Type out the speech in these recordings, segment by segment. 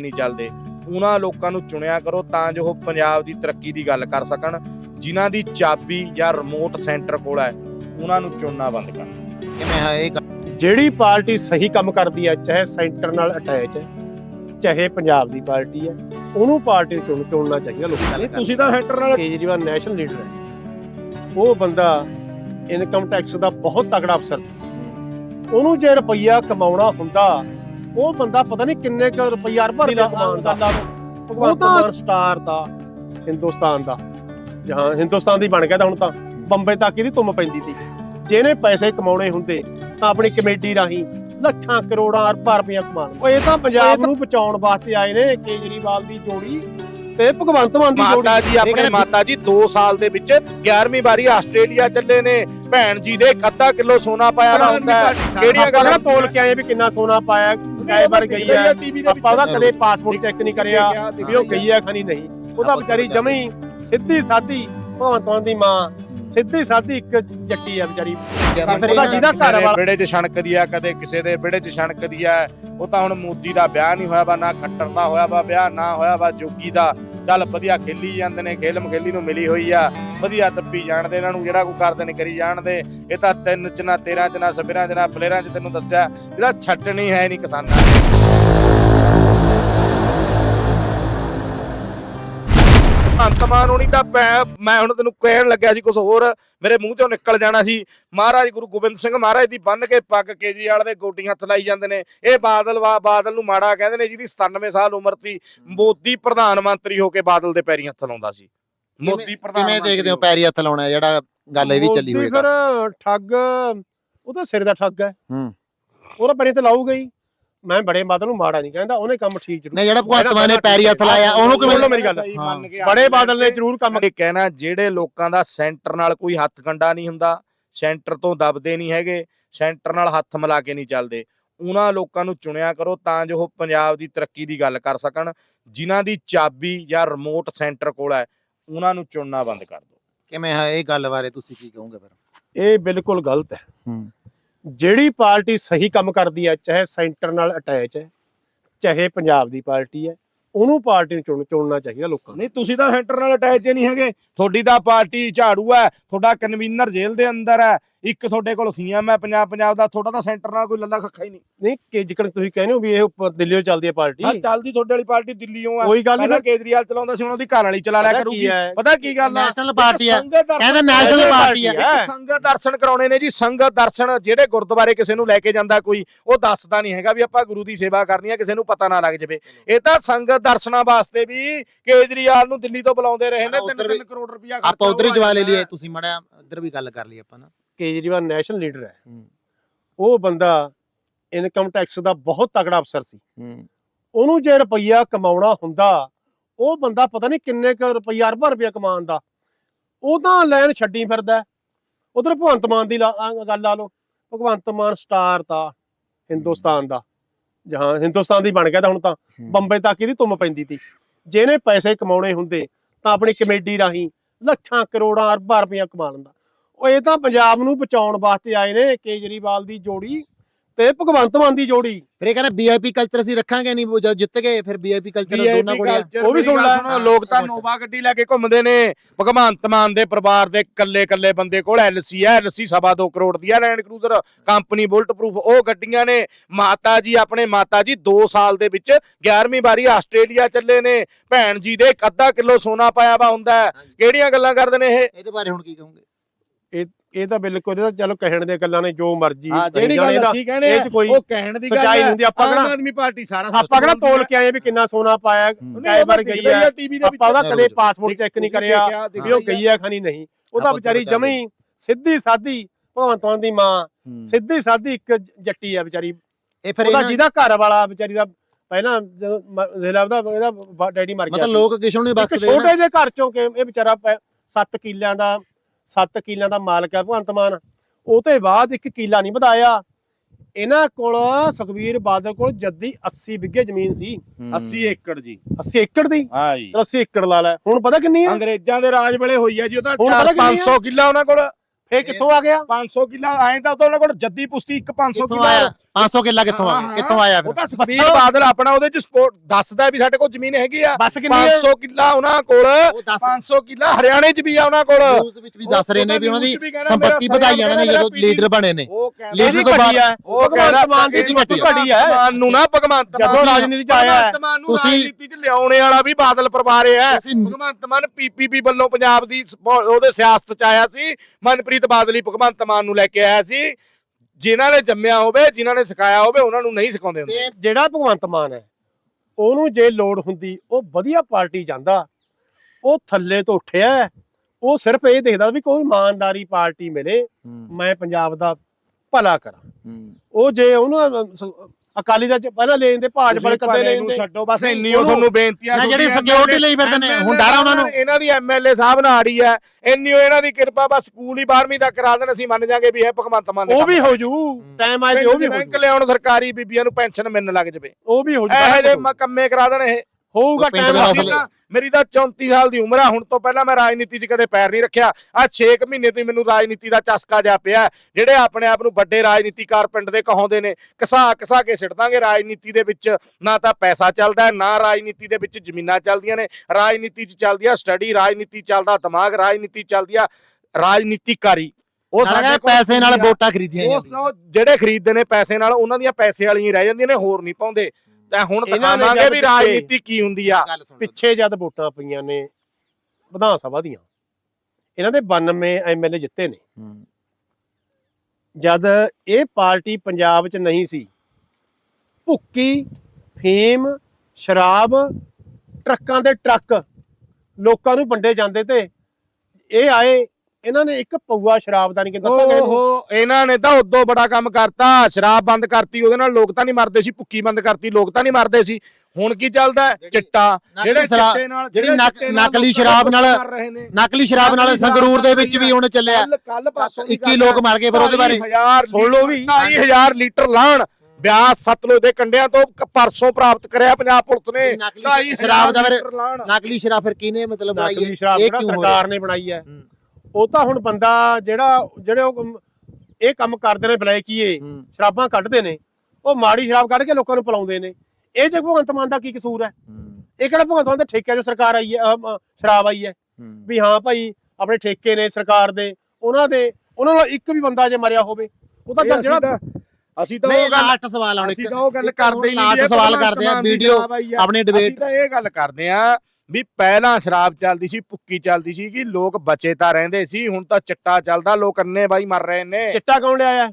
ਨਹੀਂ ਚੱਲਦੇ। ਉਹਨਾਂ ਲੋਕਾਂ ਨੂੰ ਚੁਣਿਆ ਕਰੋ ਤਾਂ ਜੋ ਉਹ ਪੰਜਾਬ ਦੀ ਤਰੱਕੀ ਦੀ ਗੱਲ ਕਰ ਸਕਣ ਜਿਨ੍ਹਾਂ ਦੀ ਚਾਬੀ ਜਾਂ ਰਿਮੋਟ ਸੈਂਟਰ ਕੋਲ ਹੈ ਉਹਨਾਂ ਨੂੰ ਚੁਣਨਾ ਬੰਦ ਕਰਨ ਕਿਵੇਂ ਹੈ ਇਹ? ਜਿਹੜੀ ਪਾਰਟੀ ਸਹੀ ਕੰਮ ਕਰਦੀ ਹੈ ਚਾਹੇ ਸੈਂਟਰ ਨਾਲ ਅਟੈਚ ਹੈ ਚਾਹੇ ਪੰਜਾਬ ਦੀ ਪਾਰਟੀ ਹੈ ਉਹਨੂੰ ਪਾਰਟੀ ਨੂੰ ਚੁਣ ਚੁਣਨਾ ਚਾਹੀਦਾ ਲੋਕਾਂ ਨੂੰ। ਤੁਸੀਂ ਤਾਂ ਸੈਂਟਰ ਨਾਲ ਕੇਜਰੀਵਾਲ ਨੈਸ਼ਨਲ ਲੀਡਰ ਹੈ। ਉਹ ਬੰਦਾ ਇਨਕਮ ਟੈਕਸ ਦਾ ਬਹੁਤ ਤਕੜਾ ਅਫਸਰ ਸੀ। ਉਹਨੂੰ ਜੇ ਰੁਪਈਆ ਕਮਾਉਣਾ ਹੁੰਦਾ ਉਹ ਬੰਦਾ ਪਤਾ ਨਹੀਂ ਕਿੰਨੇ ਕੁ ਰੁਪਈਆ ਅਰਬਾਂ ਰੁਪਈਆ ਕਮਾਉਂਦਾ ਭਗਵੰਤ ਮਾਨ ਸਟਾਰ ਦਾ ਹਿੰਦੁਸਤਾਨ ਦਾ। ਜਹਾਂ ਹਿੰਦੁਸਤਾਨ ਦੀ ਬਣ ਗਿਆ ਤਾਂ ਹੁਣ ਤਾਂ ਬੰਬੇ ਤੱਕ ਇਹਦੀ ਧੁੰਮ ਪੈਂਦੀ ਸੀ। ਜਿਹਨੇ ਪੈਸੇ ਕਮਾਉਣੇ ਹੁੰਦੇ ਤਾਂ ਆਪਣੀ ਕਮੇਟੀ ਰਾਹੀਂ ਲੱਖਾਂ ਕਰੋੜਾਂ ਅਰਬਾਂ ਰੁਪਈਆ ਕਮਾਉਣ। ਉਹ ਇਹ ਤਾਂ ਪੰਜਾਬ ਨੂੰ ਬਚਾਉਣ ਵਾਸਤੇ ਆਏ ਨੇ ਕੇਜਰੀਵਾਲ ਦੀ ਜੋੜੀ ਤੇ ਭਗਵੰਤ ਮਾਨ ਦੀ ਜੋੜੀ। ਮਾਤਾ ਜੀ ਆਪਣੇ ਮਾਤਾ ਜੀ 2 ਸਾਲ ਦੇ ਵਿੱਚ 11ਵੀਂ ਵਾਰੀ ਆਸਟ੍ਰੇਲੀਆ ਚੱਲੇ ਨੇ। ਭੈਣ ਜੀ ਦੇ ਅੱਧਾ ਕਿਲੋ ਸੋਨਾ ਪਾਇਆ ਹੁੰਦਾ। ਕਿਹੜੀਆਂ ਗੱਲਾਂ ਤੋਲ ਕੇ ਆਏ ਵੀ ਕਿੰਨਾ ਸੋਨਾ ਪਾਇਆ? ਕਈ ਵਾਰ ਗਈ ਹੈ ਆਪਾਂ ਉਹਦਾ ਕਦੇ ਪਾਸਪੋਰਟ ਚੈੱਕ ਨਹੀਂ ਕਰਿਆ ਵੀ ਉਹ ਗਈ ਹੈ ਖਣੀ ਨਹੀਂ ਉਹਦਾ ਵਿਚਾਰੀ ਜਮੀ ਸਿੱਧੀ ਸਾਦੀ ਭਗਵੰਤ ਦੀ ਮਾਂ ਸਿੱਧੀ ਸਾਦੀ ਇੱਕ ਜੱਟੀ ਆ ਵਿਚਾਰੀ। ਉਹਦਾ ਜਿਹਦਾ ਘਰ ਵਾਲਾ? ਵਿਹੜੇ 'ਚ ਛਣਕਦੀ ਆ ਕਦੇ ਕਿਸੇ ਦੇ ਵਿਹੜੇ 'ਚ ਛਣਕਦੀ ਆ। ਉਹ ਤਾਂ ਹੁਣ ਮੋਦੀ ਦਾ ਵਿਆਹ ਨਹੀਂ ਹੋਇਆ ਵਾ ਨਾ ਖੱਟਰ ਦਾ ਹੋਇਆ ਵਾ ਵਿਆਹ ਨਾ ਹੋਇਆ ਵਾ ਜੋਗੀ ਦਾ। ਚੱਲ ਵਧੀਆ ਖੇਲੀ ਜਾਂਦੇ ਨੇ, ਖੇਲ ਮਖੇਲੀ ਨੂੰ ਮਿਲੀ ਹੋਈ ਆ, ਵਧੀਆ ਦੱਬੀ ਜਾਣਦੇ, ਇਹਨਾਂ ਨੂੰ ਜਿਹੜਾ ਕੋਈ ਕਰਦੇ ਨੇ ਕਰੀ ਜਾਣਦੇ, ਇਹ ਤਾਂ ਤਿੰਨ ਚਨਾ ਨਾ 13 ਚ ਨਾ ਸਬਿਰਾਂ ਚ ਨਾ ਚ ਤੈਨੂੰ ਦੱਸਿਆ, ਇਹਦਾ ਛੱਟਣੀ ਹੈ ਨਹੀਂ ਕਿਸਾਨਾਂ ਅੰਤਮਾਨ ਹੋਣੀ ਤਾਂ ਮੈਂ ਹੁਣ ਤੈਨੂੰ ਕਹਿਣ ਲੱਗਿਆ ਸੀ ਕੁਝ ਹੋਰ ਮੇਰੇ ਮੂੰਹ ਚੋਂ ਨਿਕਲ ਜਾਣਾ ਸੀ। ਮਹਾਰਾਜ ਗੁਰੂ ਗੋਬਿੰਦ ਸਿੰਘ ਮਹਾਰਾਜ ਦੀ ਬੰਨ ਕੇ ਪੱਗ ਕੇਜਰੀਵਾਲ ਦੇ ਗੋਡੀਆਂ ਹੱਥ ਲਾਈ ਜਾਂਦੇ ਨੇ। ਇਹ ਬਾਦਲ ਵਾ ਬਾਦਲ ਨੂੰ ਮਾੜਾ ਕਹਿੰਦੇ ਨੇ ਜਿਹਦੀ 97 ਸਾਲ ਉਮਰ ਸੀ। ਮੋਦੀ ਪ੍ਰਧਾਨ ਮੰਤਰੀ ਹੋ ਕੇ ਬਾਦਲ ਦੇ ਪੈਰੀਂ ਹੱਥ ਲਾਉਂਦਾ ਸੀ। ਮੋਦੀ ਪ੍ਰਧਾਨ ਕਿਵੇਂ ਦੇਖਦੇ ਹੋ। ਪੈਰੀ ਹੱਥ ਲਾਉਣਾ ਜਿਹੜਾ ਗੱਲ ਇਹ ਵੀ ਚੱਲੀ ਹੋਈ ਹੈ ਫਿਰ ਠੱਗ ਉਹ ਤਾਂ ਸਿਰ ਦਾ ਠੱਗ ਹੈ। ਹੂੰ। ਉਹਦਾ ਪੈਰੀ ਤੇ ਲਾਊਗਾ ਹੀ। ਮੈਂ ਬੜੇ ਬਾਦਲ ਨੂੰ ਮਾੜਾ ਨਹੀਂ ਕਹਿੰਦਾ ਉਹਨੇ ਕੰਮ ਠੀਕ ਜ਼ਰੂਰ ਨਹੀਂ ਜਿਹੜਾ ਭਗਵੰਤ ਮਾਨ ਨੇ ਪੈਰੀ ਹੱਥ ਲਾਇਆ ਉਹਨੂੰ ਸੁਣ ਲਓ ਕਿਵੇਂ ਮੇਰੀ ਗੱਲ। ਬੜੇ ਬਾਦਲ ਨੇ ਜ਼ਰੂਰ ਕੰਮ ਇਹ ਕਹਿਣਾ ਜਿਹੜੇ ਲੋਕਾਂ ਦਾ ਸੈਂਟਰ ਨਾਲ ਕੋਈ ਹੱਥ ਕੰਡਾ ਨਹੀਂ ਹੁੰਦਾ ਸੈਂਟਰ ਤੋਂ ਦਬਦੇ ਨਹੀਂ ਹੈਗੇ ਸੈਂਟਰ ਨਾਲ ਹੱਥ ਮਿਲਾ ਕੇ ਨਹੀਂ ਚੱਲਦੇ। ਉਹਨਾਂ ਲੋਕਾਂ ਨੂੰ ਚੁਣਿਆ ਕਰੋ ਤਾਂ ਜੋ ਉਹ ਪੰਜਾਬ ਦੀ ਤਰੱਕੀ ਦੀ ਗੱਲ ਕਰ ਸਕਣ ਜਿਨ੍ਹਾਂ ਦੀ ਚਾਬੀ ਜਾਂ ਰਿਮੋਟ ਸੈਂਟਰ ਕੋਲ ਹੈ ਉਹਨਾਂ ਨੂੰ ਚੁਣਨਾ ਬੰਦ ਕਰ ਦਿਓ। ਕਿਵੇਂ ਹੈ ਇਹ ਗੱਲ ਬਾਰੇ ਤੁਸੀਂ ਕੀ ਕਹੋਗੇ ਫਿਰ? ਇਹ ਬਿਲਕੁਲ ਗਲਤ ਹੈ। ਹੂੰ। ਜਿਹੜੀ ਪਾਰਟੀ ਸਹੀ ਕੰਮ ਕਰਦੀ ਹੈ, ਚਾਹੇ ਸੈਂਟਰ ਨਾਲ ਅਟੈਚ ਹੈ, ਚਾਹੇ ਪੰਜਾਬ ਦੀ ਪਾਰਟੀ ਹੈ, ਉਹਨੂੰ ਪਾਰਟੀ ਨੂੰ ਚੁਣ, ਚੁਣਨਾ ਚਾਹੀਦਾ ਲੋਕਾਂ ਨੂੰ। ਨਹੀਂ, ਤੁਸੀਂ ਤਾਂ ਸੈਂਟਰ ਨਾਲ ਅਟੈਚ ਨਹੀਂ ਹੈਗੇ। ਤੁਹਾਡੀ ਤਾਂ ਪਾਰਟੀ ਝਾੜੂ ਹੈ, ਤੁਹਾਡਾ ਕਨਵੀਨਰ ਜੇਲ੍ਹ ਦੇ ਅੰਦਰ ਹੈ। ਇੱਕ ਤੁਹਾਡੇ ਕੋਲ ਸੀਐਮ ਹੈ ਪੰਜਾਬ ਪੰਜਾਬ ਦਾ ਤੁਹਾਡਾ ਤਾਂ ਸੈਂਟਰ ਨਾਲ ਕੋਈ ਲੱਲਾ ਖੱਖਾ ਹੀ ਨਹੀਂ। ਨਹੀਂ ਕਿ ਜਿਕਣ ਤੁਸੀਂ ਕਹਿੰਦੇ ਹੋ ਵੀ ਇਹ ਉੱਪਰ ਦਿੱਲੀੋਂ ਚੱਲਦੀ ਹੈ ਪਾਰਟੀ? ਹਾਂ ਚੱਲਦੀ ਤੁਹਾਡੇ ਵਾਲੀ ਪਾਰਟੀ ਦਿੱਲੀੋਂ ਆ। ਕੋਈ ਗੱਲ ਪਹਿਲਾਂ ਨਹੀਂ ਕੇਜਰੀਵਾਲ ਚਲਾਉਂਦਾ ਸੀ ਹੁਣ ਉਹਦੀ ਘਰ ਵਾਲੀ ਚਲਾ ਲਿਆ ਕਰੂਗੀ। ਪਤਾ ਕੀ ਗੱਲ ਆ? ਨੈਸ਼ਨਲ ਪਾਰਟੀ ਹੈ ਕਹਿੰਦੇ ਨੈਸ਼ਨਲ ਪਾਰਟੀ ਹੈ ਸੰਗਤ ਦਰਸ਼ਨ ਕਰਾਉਣੇ ਨੇ ਜੀ। ਸੰਗਤ ਦਰਸ਼ਨ ਜਿਹੜੇ ਗੁਰਦੁਆਰੇ ਕਿਸੇ ਨੂੰ ਲੈ ਕੇ ਜਾਂਦਾ ਕੋਈ ਉਹ ਦੱਸਦਾ ਨਹੀਂ ਹੈਗਾ ਵੀ ਆਪਾਂ ਗੁਰੂ ਦੀ ਸੇਵਾ ਕਰਨੀ ਹੈ ਕਿਸੇ ਨੂੰ ਪਤਾ ਨਾ ਲੱਗ ਜਾਵੇ। ਇਹ ਤਾਂ ਸੰਗਤ ਦਰਸ਼ਨਾਂ ਵਾਸਤੇ ਵੀ ਕੇਜਰੀਵਾਲ ਨੂੰ ਦਿੱਲੀ ਤੋਂ ਬੁਲਾਉਂਦੇ ਰਹੇ ਨੇ। ਹਾਂ, ਉੱਧਰ 3-3 ਕਰੋੜ ਰੁਪਇਆ ਆਪਾਂ ਉਧਰ ਹੀ ਜਵਾ ਲੈ ਲਈਏ। ਤੁਸੀਂ ਮੜਿਆ ਇੱਧਰ ਵੀ ਗੱਲ ਕਰ ਲਈ ਆਪਾਂ ਨਾ। ਕੇਜਰੀਵਾਲ ਨੈਸ਼ਨਲ ਲੀਡਰ ਹੈ। ਉਹ ਬੰਦਾ ਇਨਕਮ ਟੈਕਸ ਦਾ ਬਹੁਤ ਤਕੜਾ ਅਫਸਰ ਸੀ। ਉਹਨੂੰ ਜੇ ਰੁਪਈਆ ਕਮਾਉਣਾ ਹੁੰਦਾ ਉਹ ਬੰਦਾ ਪਤਾ ਨਹੀਂ ਕਿੰਨੇ ਕੁ ਰੁਪਈਆ ਅਰਬਾਂ ਰੁਪਈਆ ਕਮਾਉਂਦਾ। ਉਹ ਤਾਂ ਲੈਣ ਛੱਡੀ ਫਿਰਦਾ ਉਧਰ ਭਗਵੰਤ ਮਾਨ ਦੀ ਗੱਲ ਲਾ ਲਓ। ਭਗਵੰਤ ਮਾਨ ਸਟਾਰ ਤਾਂ ਹਿੰਦੁਸਤਾਨ ਦਾ। ਜਹਾਂ ਹਿੰਦੁਸਤਾਨ ਦੀ ਬਣ ਗਿਆ ਤਾਂ ਹੁਣ ਤਾਂ। ਬੰਬੇ ਤੱਕ ਇਹਦੀ ਧੁੰਮ ਪੈਂਦੀ ਸੀ ਜਿਹਨੇ ਪੈਸੇ ਕਮਾਉਣੇ ਹੁੰਦੇ ਤਾਂ ਆਪਣੀ ਕਮੇਟੀ ਰਾਹੀਂ ਲੱਖਾਂ ਕਰੋੜਾਂ ਅਰਬਾਂ ਰੁਪਈਆ ਕਮਾ ਲੈਂਦਾ। ਉਹ ਇਹ ਤਾਂ ਪੰਜਾਬ ਨੂੰ ਬਚਾਉਣ ਵਾਸਤੇ ਆਏ ਨੇ ਕੇਜਰੀਵਾਲ ਦੀ ਜੋੜੀ ਤੇ ਭਗਵੰਤ ਮਾਨ ਦੀ ਜੋੜੀ। ਫਿਰ ਇਹ ਕਹਿੰਦੇ ਵੀਆਈਪੀ ਕਲਚਰ ਅਸੀਂ ਰੱਖਾਂਗੇ ਨਹੀਂ ਜਦ ਜਿੱਤ ਗਏ ਫਿਰ ਵੀਆਈਪੀ ਕਲਚਰ ਦੋਨਾਂ ਕੋਲ ਆ। ਉਹ ਵੀ ਸੁਣ ਲੈ। ਸੁਣੋ, ਲੋਕ ਤਾਂ ਨੋਵਾ ਗੱਡੀ ਲੈ ਕੇ ਘੁੰਮਦੇ ਨੇ। ਭਗਵੰਤ ਮਾਨ ਦੇ ਪਰਿਵਾਰ ਦੇ ਕੱਲੇ ਕੱਲੇ ਬੰਦੇ ਕੋਲ ਐਲਸੀ ਹੈ ਐਲਸੀ ਸਵਾ 2 ਕਰੋੜ ਦੀ ਹੈ Land Cruiser company bullet proof ਉਹ ਗੱਡੀਆਂ ਨੇ। ਮਾਤਾ ਜੀ ਆਪਣੇ ਮਾਤਾ ਜੀ 2 ਸਾਲ ਦੇ ਵਿੱਚ 11ਵੀਂ ਵਾਰੀ ਆਸਟ੍ਰੇਲੀਆ ਚੱਲੇ ਨੇ। ਭੈਣ ਜੀ ਦੇ ਅੱਧਾ ਕਿਲੋ ਸੋਨਾ ਪਾਇਆ ਵਾ ਹੁੰਦਾ। ਕਿਹੜੀਆਂ ਗੱਲਾਂ ਕਰਦੇ ਨੇ ਇਹ? ਇਹਦੇ ਬਾਰੇ ਹੁਣ ਕੀ ਕਹੋਗੇ? ਇਹ ਤਾਂ ਬਿਲਕੁਲ ਇਹ ਤਾਂ ਚਲੋ ਕਹਿਣ ਦੀਆਂ ਗੱਲਾਂ ਨੇ ਜੋ ਮਰਜ਼ੀ ਹਾਂ ਕਹੀ ਜਿਹੜੀ ਜਾਣ, ਗੱਲ ਇਹਦਾ- ਅਸੀਂ ਕਹਿੰਦੇ ਇਹ 'ਚ ਕੋਈ ਉਹ ਕਹਿਣ ਦੀ ਗੱਲ ਸੱਚਾਈ ਹੁੰਦੀ ਆਪਾਂ ਆਮ ਕਿਹੜਾ ਆਦਮੀ ਪਾਰਟੀ ਸਾਰਾ ਆਪਾਂ ਕਿਹੜਾ ਤੋਲ ਕੇ ਆਏ ਵੀ ਕਿੰਨਾ ਸੋਨਾ ਪਾਇਆ। ਕਈ ਵਾਰ ਗਈ ਹੈ ਦੇ ਆਪਾਂ ਉਹਦਾ ਕਦੇ। ਪਾਸਪੋਰਟ ਚੈੱਕ ਨਹੀਂ ਕਰਿਆ ਵੀ ਉਹ ਗਈ ਹੈ ਖਣੀ ਨਹੀਂ ਉਹਦਾ ਆਪਾਂ ਵਿਚਾਰੀ ਉੱਧਰ ਜਮੀ ਸਿੱਧੀ ਸਾਦੀ ਭਗਵੰਤ ਮਾਨ ਦੀ ਮਾਂ। ਸਿੱਧੀ ਸਾਦੀ ਇੱਕ ਜੱਟੀ ਆ ਵਿਚਾਰੀ ਇਹ ਫਿਰ ਉਹਦਾ ਇਹਨਾਂ ਜਿਹਦਾ ਘਰ ਵਾਲਾ ਵਿਚਾਰੀ ਦਾ ਪਹਿਲਾਂ ਜਦੋਂ ਜ਼ਿਲ੍ਹਾ ਦਾ ਇਹਦਾ ਡੈਡੀ ਮਰ ਗਿਆ ਮਤਲਬ। ਲੋਕ ਕਿਸ਼ੋਰ ਨੂੰ ਬਖਸ਼ਦੇ ਨੇ ਛੋਟੇ ਜਿਹੇ ਘਰ ਚੋਂ ਕਿ ਇਹ ਵਿਚਾਰਾ 7 ਕਿੱਲਿਆਂ ਦਾ 7 ਕਿੱਲਿਆਂ ਦਾ ਮਾਲਕ ਹੈ ਭਗਵੰਤ ਮਾਨ। ਉਹ ਤੇ ਬਾਅਦ ਇੱਕ ਕਿੱਲਾ ਨਹੀਂ ਵਧਾਇਆ। ਇਹਨਾਂ ਕੋਲ ਸੁਖਬੀਰ ਬਾਦਲ ਕੋਲ ਜੱਦੀ 80 ਬਿੱਗੇ ਜ਼ਮੀਨ ਸੀ। ਹੂੰ। 80 ਏਕੜ ਜੀ। 80 ਏਕੜ ਦੀ? ਹਾਂ ਜੀ। ਚਲ 80 ਏਕੜ ਲਾ ਲੈ। ਹੁਣ ਪਤਾ ਕਿੰਨੀ ਆ? ਅੰਗਰੇਜ਼ਾਂ ਦੇ ਰਾਜ ਵੇਲੇ ਹੋਈ ਹੈ ਜੀ ਉਹਦਾ ਹੁਣ ਪਤਾ ਕਿੰਨੀ ਆ? 500 ਕਿੱਲਾ ਉਹਨਾਂ ਕੋਲ। ਫੇਰ ਕਿੱਥੋਂ ਆ ਗਿਆ? 500 ਕਿੱਲਾ ਐਂ ਤਾਂ ਉਹਨਾਂ ਕੋਲ ਜੱਦੀ ਪੁਸ਼ਤੀ ਇੱਕ 500 ਕਿੱਥੋਂ ਕਿੱਲਾ ਆਇਆ? 500 ਕਿੱਲਾ ਕਿੱਥੋਂ ਆ ਗਿਆ। ਕਿੱਥੋਂ ਆਇਆ ਉਹ ਫਿਰ ਤਾਂ ਸੁਖਬੀਰ ਬਾਦਲ ਆਪਣਾ ਉਹਦੇ ਚ ਸਪੋਰਟ ਦੱਸਦਾ ਵੀ ਸਾਡੇ ਕੋਲ ਜ਼ਮੀਨ ਹੈਗੀ ਆ। ਬਸ ਕਿੰਨੀ ਹੈ 500 ਕਿੱਲਾ ਉਹਨਾਂ ਕੋਲ। ਉਹ ਦੱਸ 500 ਕਿੱਲਾ ਹਰਿਆਣੇ ਚ ਵੀ ਆ ਉਹਨਾਂ ਕੋਲ। ਨਿਊਜ਼ ਵਿੱਚ ਵੀ ਦੱਸ ਰਹੇ ਨੇ ਵੀ ਉਹਨਾਂ ਦੀ ਸੰਪਤੀ ਵਧਾਈ ਇਹਨਾਂ ਨੇ ਜਦੋਂ ਲੀਡਰ ਬਣੇ ਨੇ। ਉਹ ਕਹਿੰਦਾ ਲੀਡਰ ਤੋਂ ਬਾਅਦ ਉਹ ਭਗਵੰਤ ਮਾਨ ਦੀ ਸੰਪਤੀ ਘਟੀ ਘਟੀ ਹੈ। ਮਾਨ ਨੂੰ ਨਾ ਭਗਵੰਤ ਜਦੋਂ ਰਾਜਨੀਤੀ ਚ ਆਇਆ ਤੁਸੀਂ- ਰਾਜਨੀਤੀ ਚ ਲਿਆਉਣੇ ਵਾਲਾ ਵੀ ਬਾਦਲ ਪਰਿਵਾਰ ਹੈ। ਭਗਵੰਤ ਮਾਨ ਪੀਪੀਪੀ ਵੱਲੋਂ ਪੰਜਾਬ ਦੀ ਉਹਦੇ ਸਿਆਸਤ ਚ ਆਇਆ ਸੀ। ਮਨਪ੍ਰੀਤ ਬਾਦਲ ਹੀ ਭਗਵੰਤ ਮਾਨ ਨੂੰ ਲੈ ਕੇ ਆਇਆ ਸੀ। ਜਿਨ੍ਹਾਂ ਨੇ ਜੰਮਿਆ ਹੋਵੇ ਜਿਨ੍ਹਾਂ ਨੇ ਸਿਖਾਇਆ ਹੋਵੇ ਉਹਨਾਂ ਨੂੰ ਨਹੀਂ ਸਿਖਾਉਂਦੇ ਹੁੰਦੇ ਤੇ ਜਿਹੜਾ ਭਗਵੰਤ ਮਾਨ ਹੈ ਉਹਨੂੰ ਜੇ ਲੋੜ ਹੁੰਦੀ ਉਹ ਵਧੀਆ ਪਾਰਟੀ ਜਾਂਦਾ ਉਹ ਥੱਲੇ ਤੋਂ ਉੱਠਿਆ ਹੈ। ਉਹ ਸਿਰਫ ਇਹ ਦੇਖਦਾ ਵੀ ਕੋਈ ਇਮਾਨਦਾਰੀ ਪਾਰਟੀ ਮਿਲੇ ਮੈਂ ਪੰਜਾਬ ਦਾ ਭਲਾ ਕਰਾਂ। ਉਹ ਜੇ ਉਹਨੂੰ ਅਕਾਲੀ ਦਾ ਪਹਿਲਾਂ ਲੈਣ ਦੇ ਭਾਜਪਾ ਵਾਲੇ ਕਦੇ ਲੈਣ ਦੇ ਛੱਡੋ ਬਸ ਇੰਨੀ ਉਹ ਤੁਹਾਨੂੰ ਬੇਨਤੀ ਆ ਨਾ ਜਿਹੜੀ ਲਈ ਫਿਰਦੇ ਨੇ, ਹੁਣ ਡਰ ਆ ਉਹਨਾਂ ਨੂੰ। ਇਹਨਾਂ ਦੀ ਐਮਐਲਏ ਸਾਹਿਬ ਨਾਲ ਆੜੀ ਹੈ ਇੰਨੀ ਉਹ ਇਹਨਾਂ ਦੀ ਕਿਰਪਾ ਬਸ ਸਕੂਲ ਹੀ 12ਵੀਂ ਤੱਕ ਕਰਾ ਦੇਣ ਅਸੀਂ ਮੰਨ ਜਾਾਂਗੇ ਵੀ ਇਹ ਭਗਵੰਤ ਮਾਨ ਉਹ ਵੀ ਹੋ ਜੂ ਟਾਈਮ ਆਏ ਤੇ ਉਹ ਵੀ ਹੋ ਬੈਂਕ ਜੂ। ਲਿਆਉਣ ਸਰਕਾਰੀ ਬੀਬੀਆਂ ਨੂੰ ਪੈਨਸ਼ਨ ਮਿਲਣ ਲੱਗ ਜਵੇ। ਉਹ ਵੀ ਹੋ ਇਹੋ ਜਿਹੇ ਜੂ। ਮ- ਕੰਮੇ ਕਰਾ ਦੇਣ ਇਹ। ਹੋਊਗਾ ਟਾਈਮ ਦੇ ਮੇਰੀ ਤਾਂ 34 ਸਾਲ ਦੀ ਉਮਰ ਆ ਹੁਣ ਤੋਂ ਪਹਿਲਾਂ ਮੈਂ ਰਾਜਨੀਤੀ 'ਚ ਕਦੇ ਪੈਰ ਨਹੀਂ ਰੱਖਿਆ। ਆ 6 ਮਹੀਨੇ ਤੋਂ ਮੈਨੂੰ ਰਾਜਨੀਤੀ ਦਾ ਚਸਕਾ ਜਾ ਪਿਆ। ਜਿਹੜੇ ਆਪਣੇ ਆਪ ਨੂੰ ਵੱਡੇ ਰਾਜਨੀਤੀਕਾਰ ਪਿੰਡ ਦੇ ਕਹਾਉਂਦੇ ਨੇ ਕਸਾ ਕਸਾ ਕੇ ਸਿੱਟ ਦਾਂਗੇ ਰਾਜਨੀਤੀ ਦੇ ਵਿੱਚ। ਨਾ ਤਾਂ ਪੈਸਾ ਚੱਲਦਾ ਨਾ ਰਾਜਨੀਤੀ ਦੇ ਵਿੱਚ ਜ਼ਮੀਨਾਂ ਚੱਲਦੀਆਂ ਨੇ। ਰਾਜਨੀਤੀ 'ਚ ਚੱਲਦੀ ਆ ਸਟੱਡੀ ਰਾਜਨੀਤੀ ਚੱਲਦਾ ਦਿਮਾਗ ਰਾਜਨੀਤੀ ਚੱਲਦੀ ਆ ਰਾਜਨੀਤੀਕਾਰੀ। ਉਹ ਸਾਡੇ ਪੈਸੇ ਨਾਲ। ਵੋਟਾਂ ਖਰੀਦੀਆਂ ਜਾਂਦੀਆਂ। ਜਿਹੜੇ ਖਰੀਦਦੇ ਨੇ ਪੈਸੇ ਨਾਲ ਉਹਨਾਂ ਦੀਆਂ ਪੈਸੇ ਵਾਲੀਆਂ ਹੀ ਰਹਿ ਜਾਂਦੀਆਂ ਨੇ ਹੋਰ ਨਹੀਂ ਪਾਉਂਦੇ। ਤੇ ਹੁਣ ਇਹਨਾਂ ਨੇ ਦਿਖਾਵਾਂਗੇ ਜਦ ਵੀ ਪਿੱਛੇ- ਰਾਜਨੀਤੀ ਕੀ ਹੁੰਦੀ ਆ। ਗੱਲ ਸੁਣ ਲਓ। ਪਿੱਛੇ ਜਦ ਵੋਟਾਂ ਪਈਆਂ ਨੇ ਵਿਧਾਨ ਸਭਾ ਦੀਆਂ ਇਹਨਾਂ ਦੇ 92 ਐਮਐਲਏ ਜਿੱਤੇ ਨੇ। ਜਦ ਇਹ ਪਾਰਟੀ ਪੰਜਾਬ 'ਚ ਨਹੀਂ ਸੀ ਭੁੱਕੀ ਫੀਮ ਸ਼ਰਾਬ ਟਰੱਕਾਂ ਦੇ ਟਰੱਕ ਲੋਕਾਂ ਨੂੰ ਵੰਡੇ ਜਾਂਦੇ ਤੇ ਇਹ ਆਏ ਇਹਨਾਂ ਨੇ ਇੱਕ ਪਊਆ ਸ਼ਰਾਬ ਦਾ ਨਹੀਂ ਕਿੰਦਾ ਓਹੋ ਇਹਨਾਂ ਨੇ ਤਾਂ ਉਦੋਂ ਬੜਾ ਕੰਮ ਕਰਤਾ। ਸ਼ਰਾਬ ਬੰਦ ਕਰਤੀ ਉਹਦੇ ਨਾਲ ਲੋਕ ਤਾਂ ਨਹੀਂ ਮਰਦੇ ਸੀ ਭੁੱਕੀ ਬੰਦ ਕਰਤੀ ਲੋਕ ਤਾਂ ਨਹੀਂ ਮਰਦੇ ਸੀ। ਹੁਣ ਕੀ ਚੱਲਦਾ ਹੈ? ਚਿੱਟਾ। ਜਿਹੜੇ ਸ਼ਰਾਬ- ਚਿੱਟੇ ਨਾਲ ਜਿਹੜੀ ਨਕ- ਨਕਲੀ ਸ਼ਰਾਬ ਨਾਲ- ਨਕਲੀ ਸ਼ਰਾਬ ਨਾਲ ਸੰਗਰੂਰ ਦੇ ਵਿੱਚ ਵੀ ਹੁਣ ਚੱਲਿਆ। ਕੱਲ ਕੱਲ ਪਾਸੋਂ ਦੀ 21 ਲੋਕ ਮਰ ਗਏ ਫਿਰ ਉਹਦੇ ਬਾਰੇ। 22000 ਸੁਣ ਲਓ ਵੀ। 22000 ਲੀਟਰ ਲਾਣ। ਬਿਆਸ ਸਤਲੁਜ ਦੇ ਕੰਢਿਆਂ ਤੋਂ ਕ- ਪਰਸੋਂ ਪ੍ਰਾਪਤ ਕਰਿਆ ਪੰਜਾਬ ਪੁਲਿਸ ਨੇ। ਨਕਲੀ 22000 ਸ਼ਰਾਬ ਦਾ ਫਿਰ ਲੀਟਰ ਲਾਣ। ਨਕਲੀ ਸ਼ਰਾਬ ਫਿਰ ਕਿਹਨੇ ਮਤਲਬ ਬਣਾਈ ਹੈ? ਨਕਲੀ ਸ਼ਰਾਬ ਇਹ ਕਿਉਂ ਹੋ ਸਰਕਾਰ ਨੇ ਬਣਾਈ ਹੈ। ਹੂੰ, ਉਹ ਤਾਂ ਹੁਣ ਬੰਦਾ ਜਿਹੜਾ ਜਿਹੜੇ ਉਹ ਕੰਮ- ਇਹ ਕੰਮ ਕਰਦੇ ਨੇ ਬਲੈਕੀਏ ਹੂੰ, ਸ਼ਰਾਬਾਂ ਕੱਢਦੇ ਨੇ। ਉਹ ਮਾੜੀ ਸ਼ਰਾਬ ਕੱਢ ਕੇ ਲੋਕਾਂ ਨੂੰ ਪਿਲਾਉਂਦੇ ਨੇ। ਇਹ ਚ ਭਗਵੰਤ ਮਾਨ ਦਾ ਕੀ ਕਸੂਰ ਹੈ? ਹੂੰ, ਇਹ ਕਿਹੜਾ ਭਗਵੰਤ ਮਾਨ ਦੇ ਠੇਕਿਆਂ 'ਚੋਂ ਸਰਕਾਰ ਆਈ ਹੈ ਅਹ, ਸ਼ਰਾਬ ਆਈ ਹੈ? ਹੂੰ। ਵੀ ਹਾਂ ਭਾਈ ਆਪਣੇ ਠੇਕੇ ਨੇ ਸਰਕਾਰ ਦੇ ਉਹਨਾਂ ਦੇ ਉਹਨਾਂ ਨਾਲ ਇੱਕ ਵੀ ਬੰਦਾ ਜੇ ਮਰਿਆ ਹੋਵੇ ਉਹ ਤਾਂ ਇਹ ਅਸੀਂ ਜਿਹੜਾ ਤਾਂ- ਅਸੀਂ ਤਾਂ ਨਹੀਂ ਉਹ ਗੱਲ ਲਾਸਟ ਸਵਾਲ ਹੁਣ ਅਸੀਂ ਤਾਂ ਉਹ ਗੱਲ ਕਰਦੇ ਹੀ ਨਹੀਂ ਜੀ, ਸਵਾਲ ਕਰਦੇ ਆ ਵੀਡੀਓ। ਆਪਣੀ ਅਸੀਂ ਡਿਬੇਟ ਤਾਂ ਇਹ ਗੱਲ ਕਰਦੇ ਆ ਵੀ ਪਹਿਲਾਂ ਸ਼ਰਾਬ ਚੱਲਦੀ ਸੀ ਭੁੱਕੀ ਚੱਲਦੀ ਸੀ ਕਿ ਲੋਕ ਬਚੇ ਤਾਂ ਰਹਿੰਦੇ ਸੀ ਹੁਣ ਤਾਂ ਚਿੱਟਾ ਚੱਲਦਾ ਲੋਕ ਅੰਨੇ ਬਾਈ ਮਰ ਰਹੇ ਨੇ। ਚਿੱਟਾ ਕੌਣ ਲਿਆਇਆ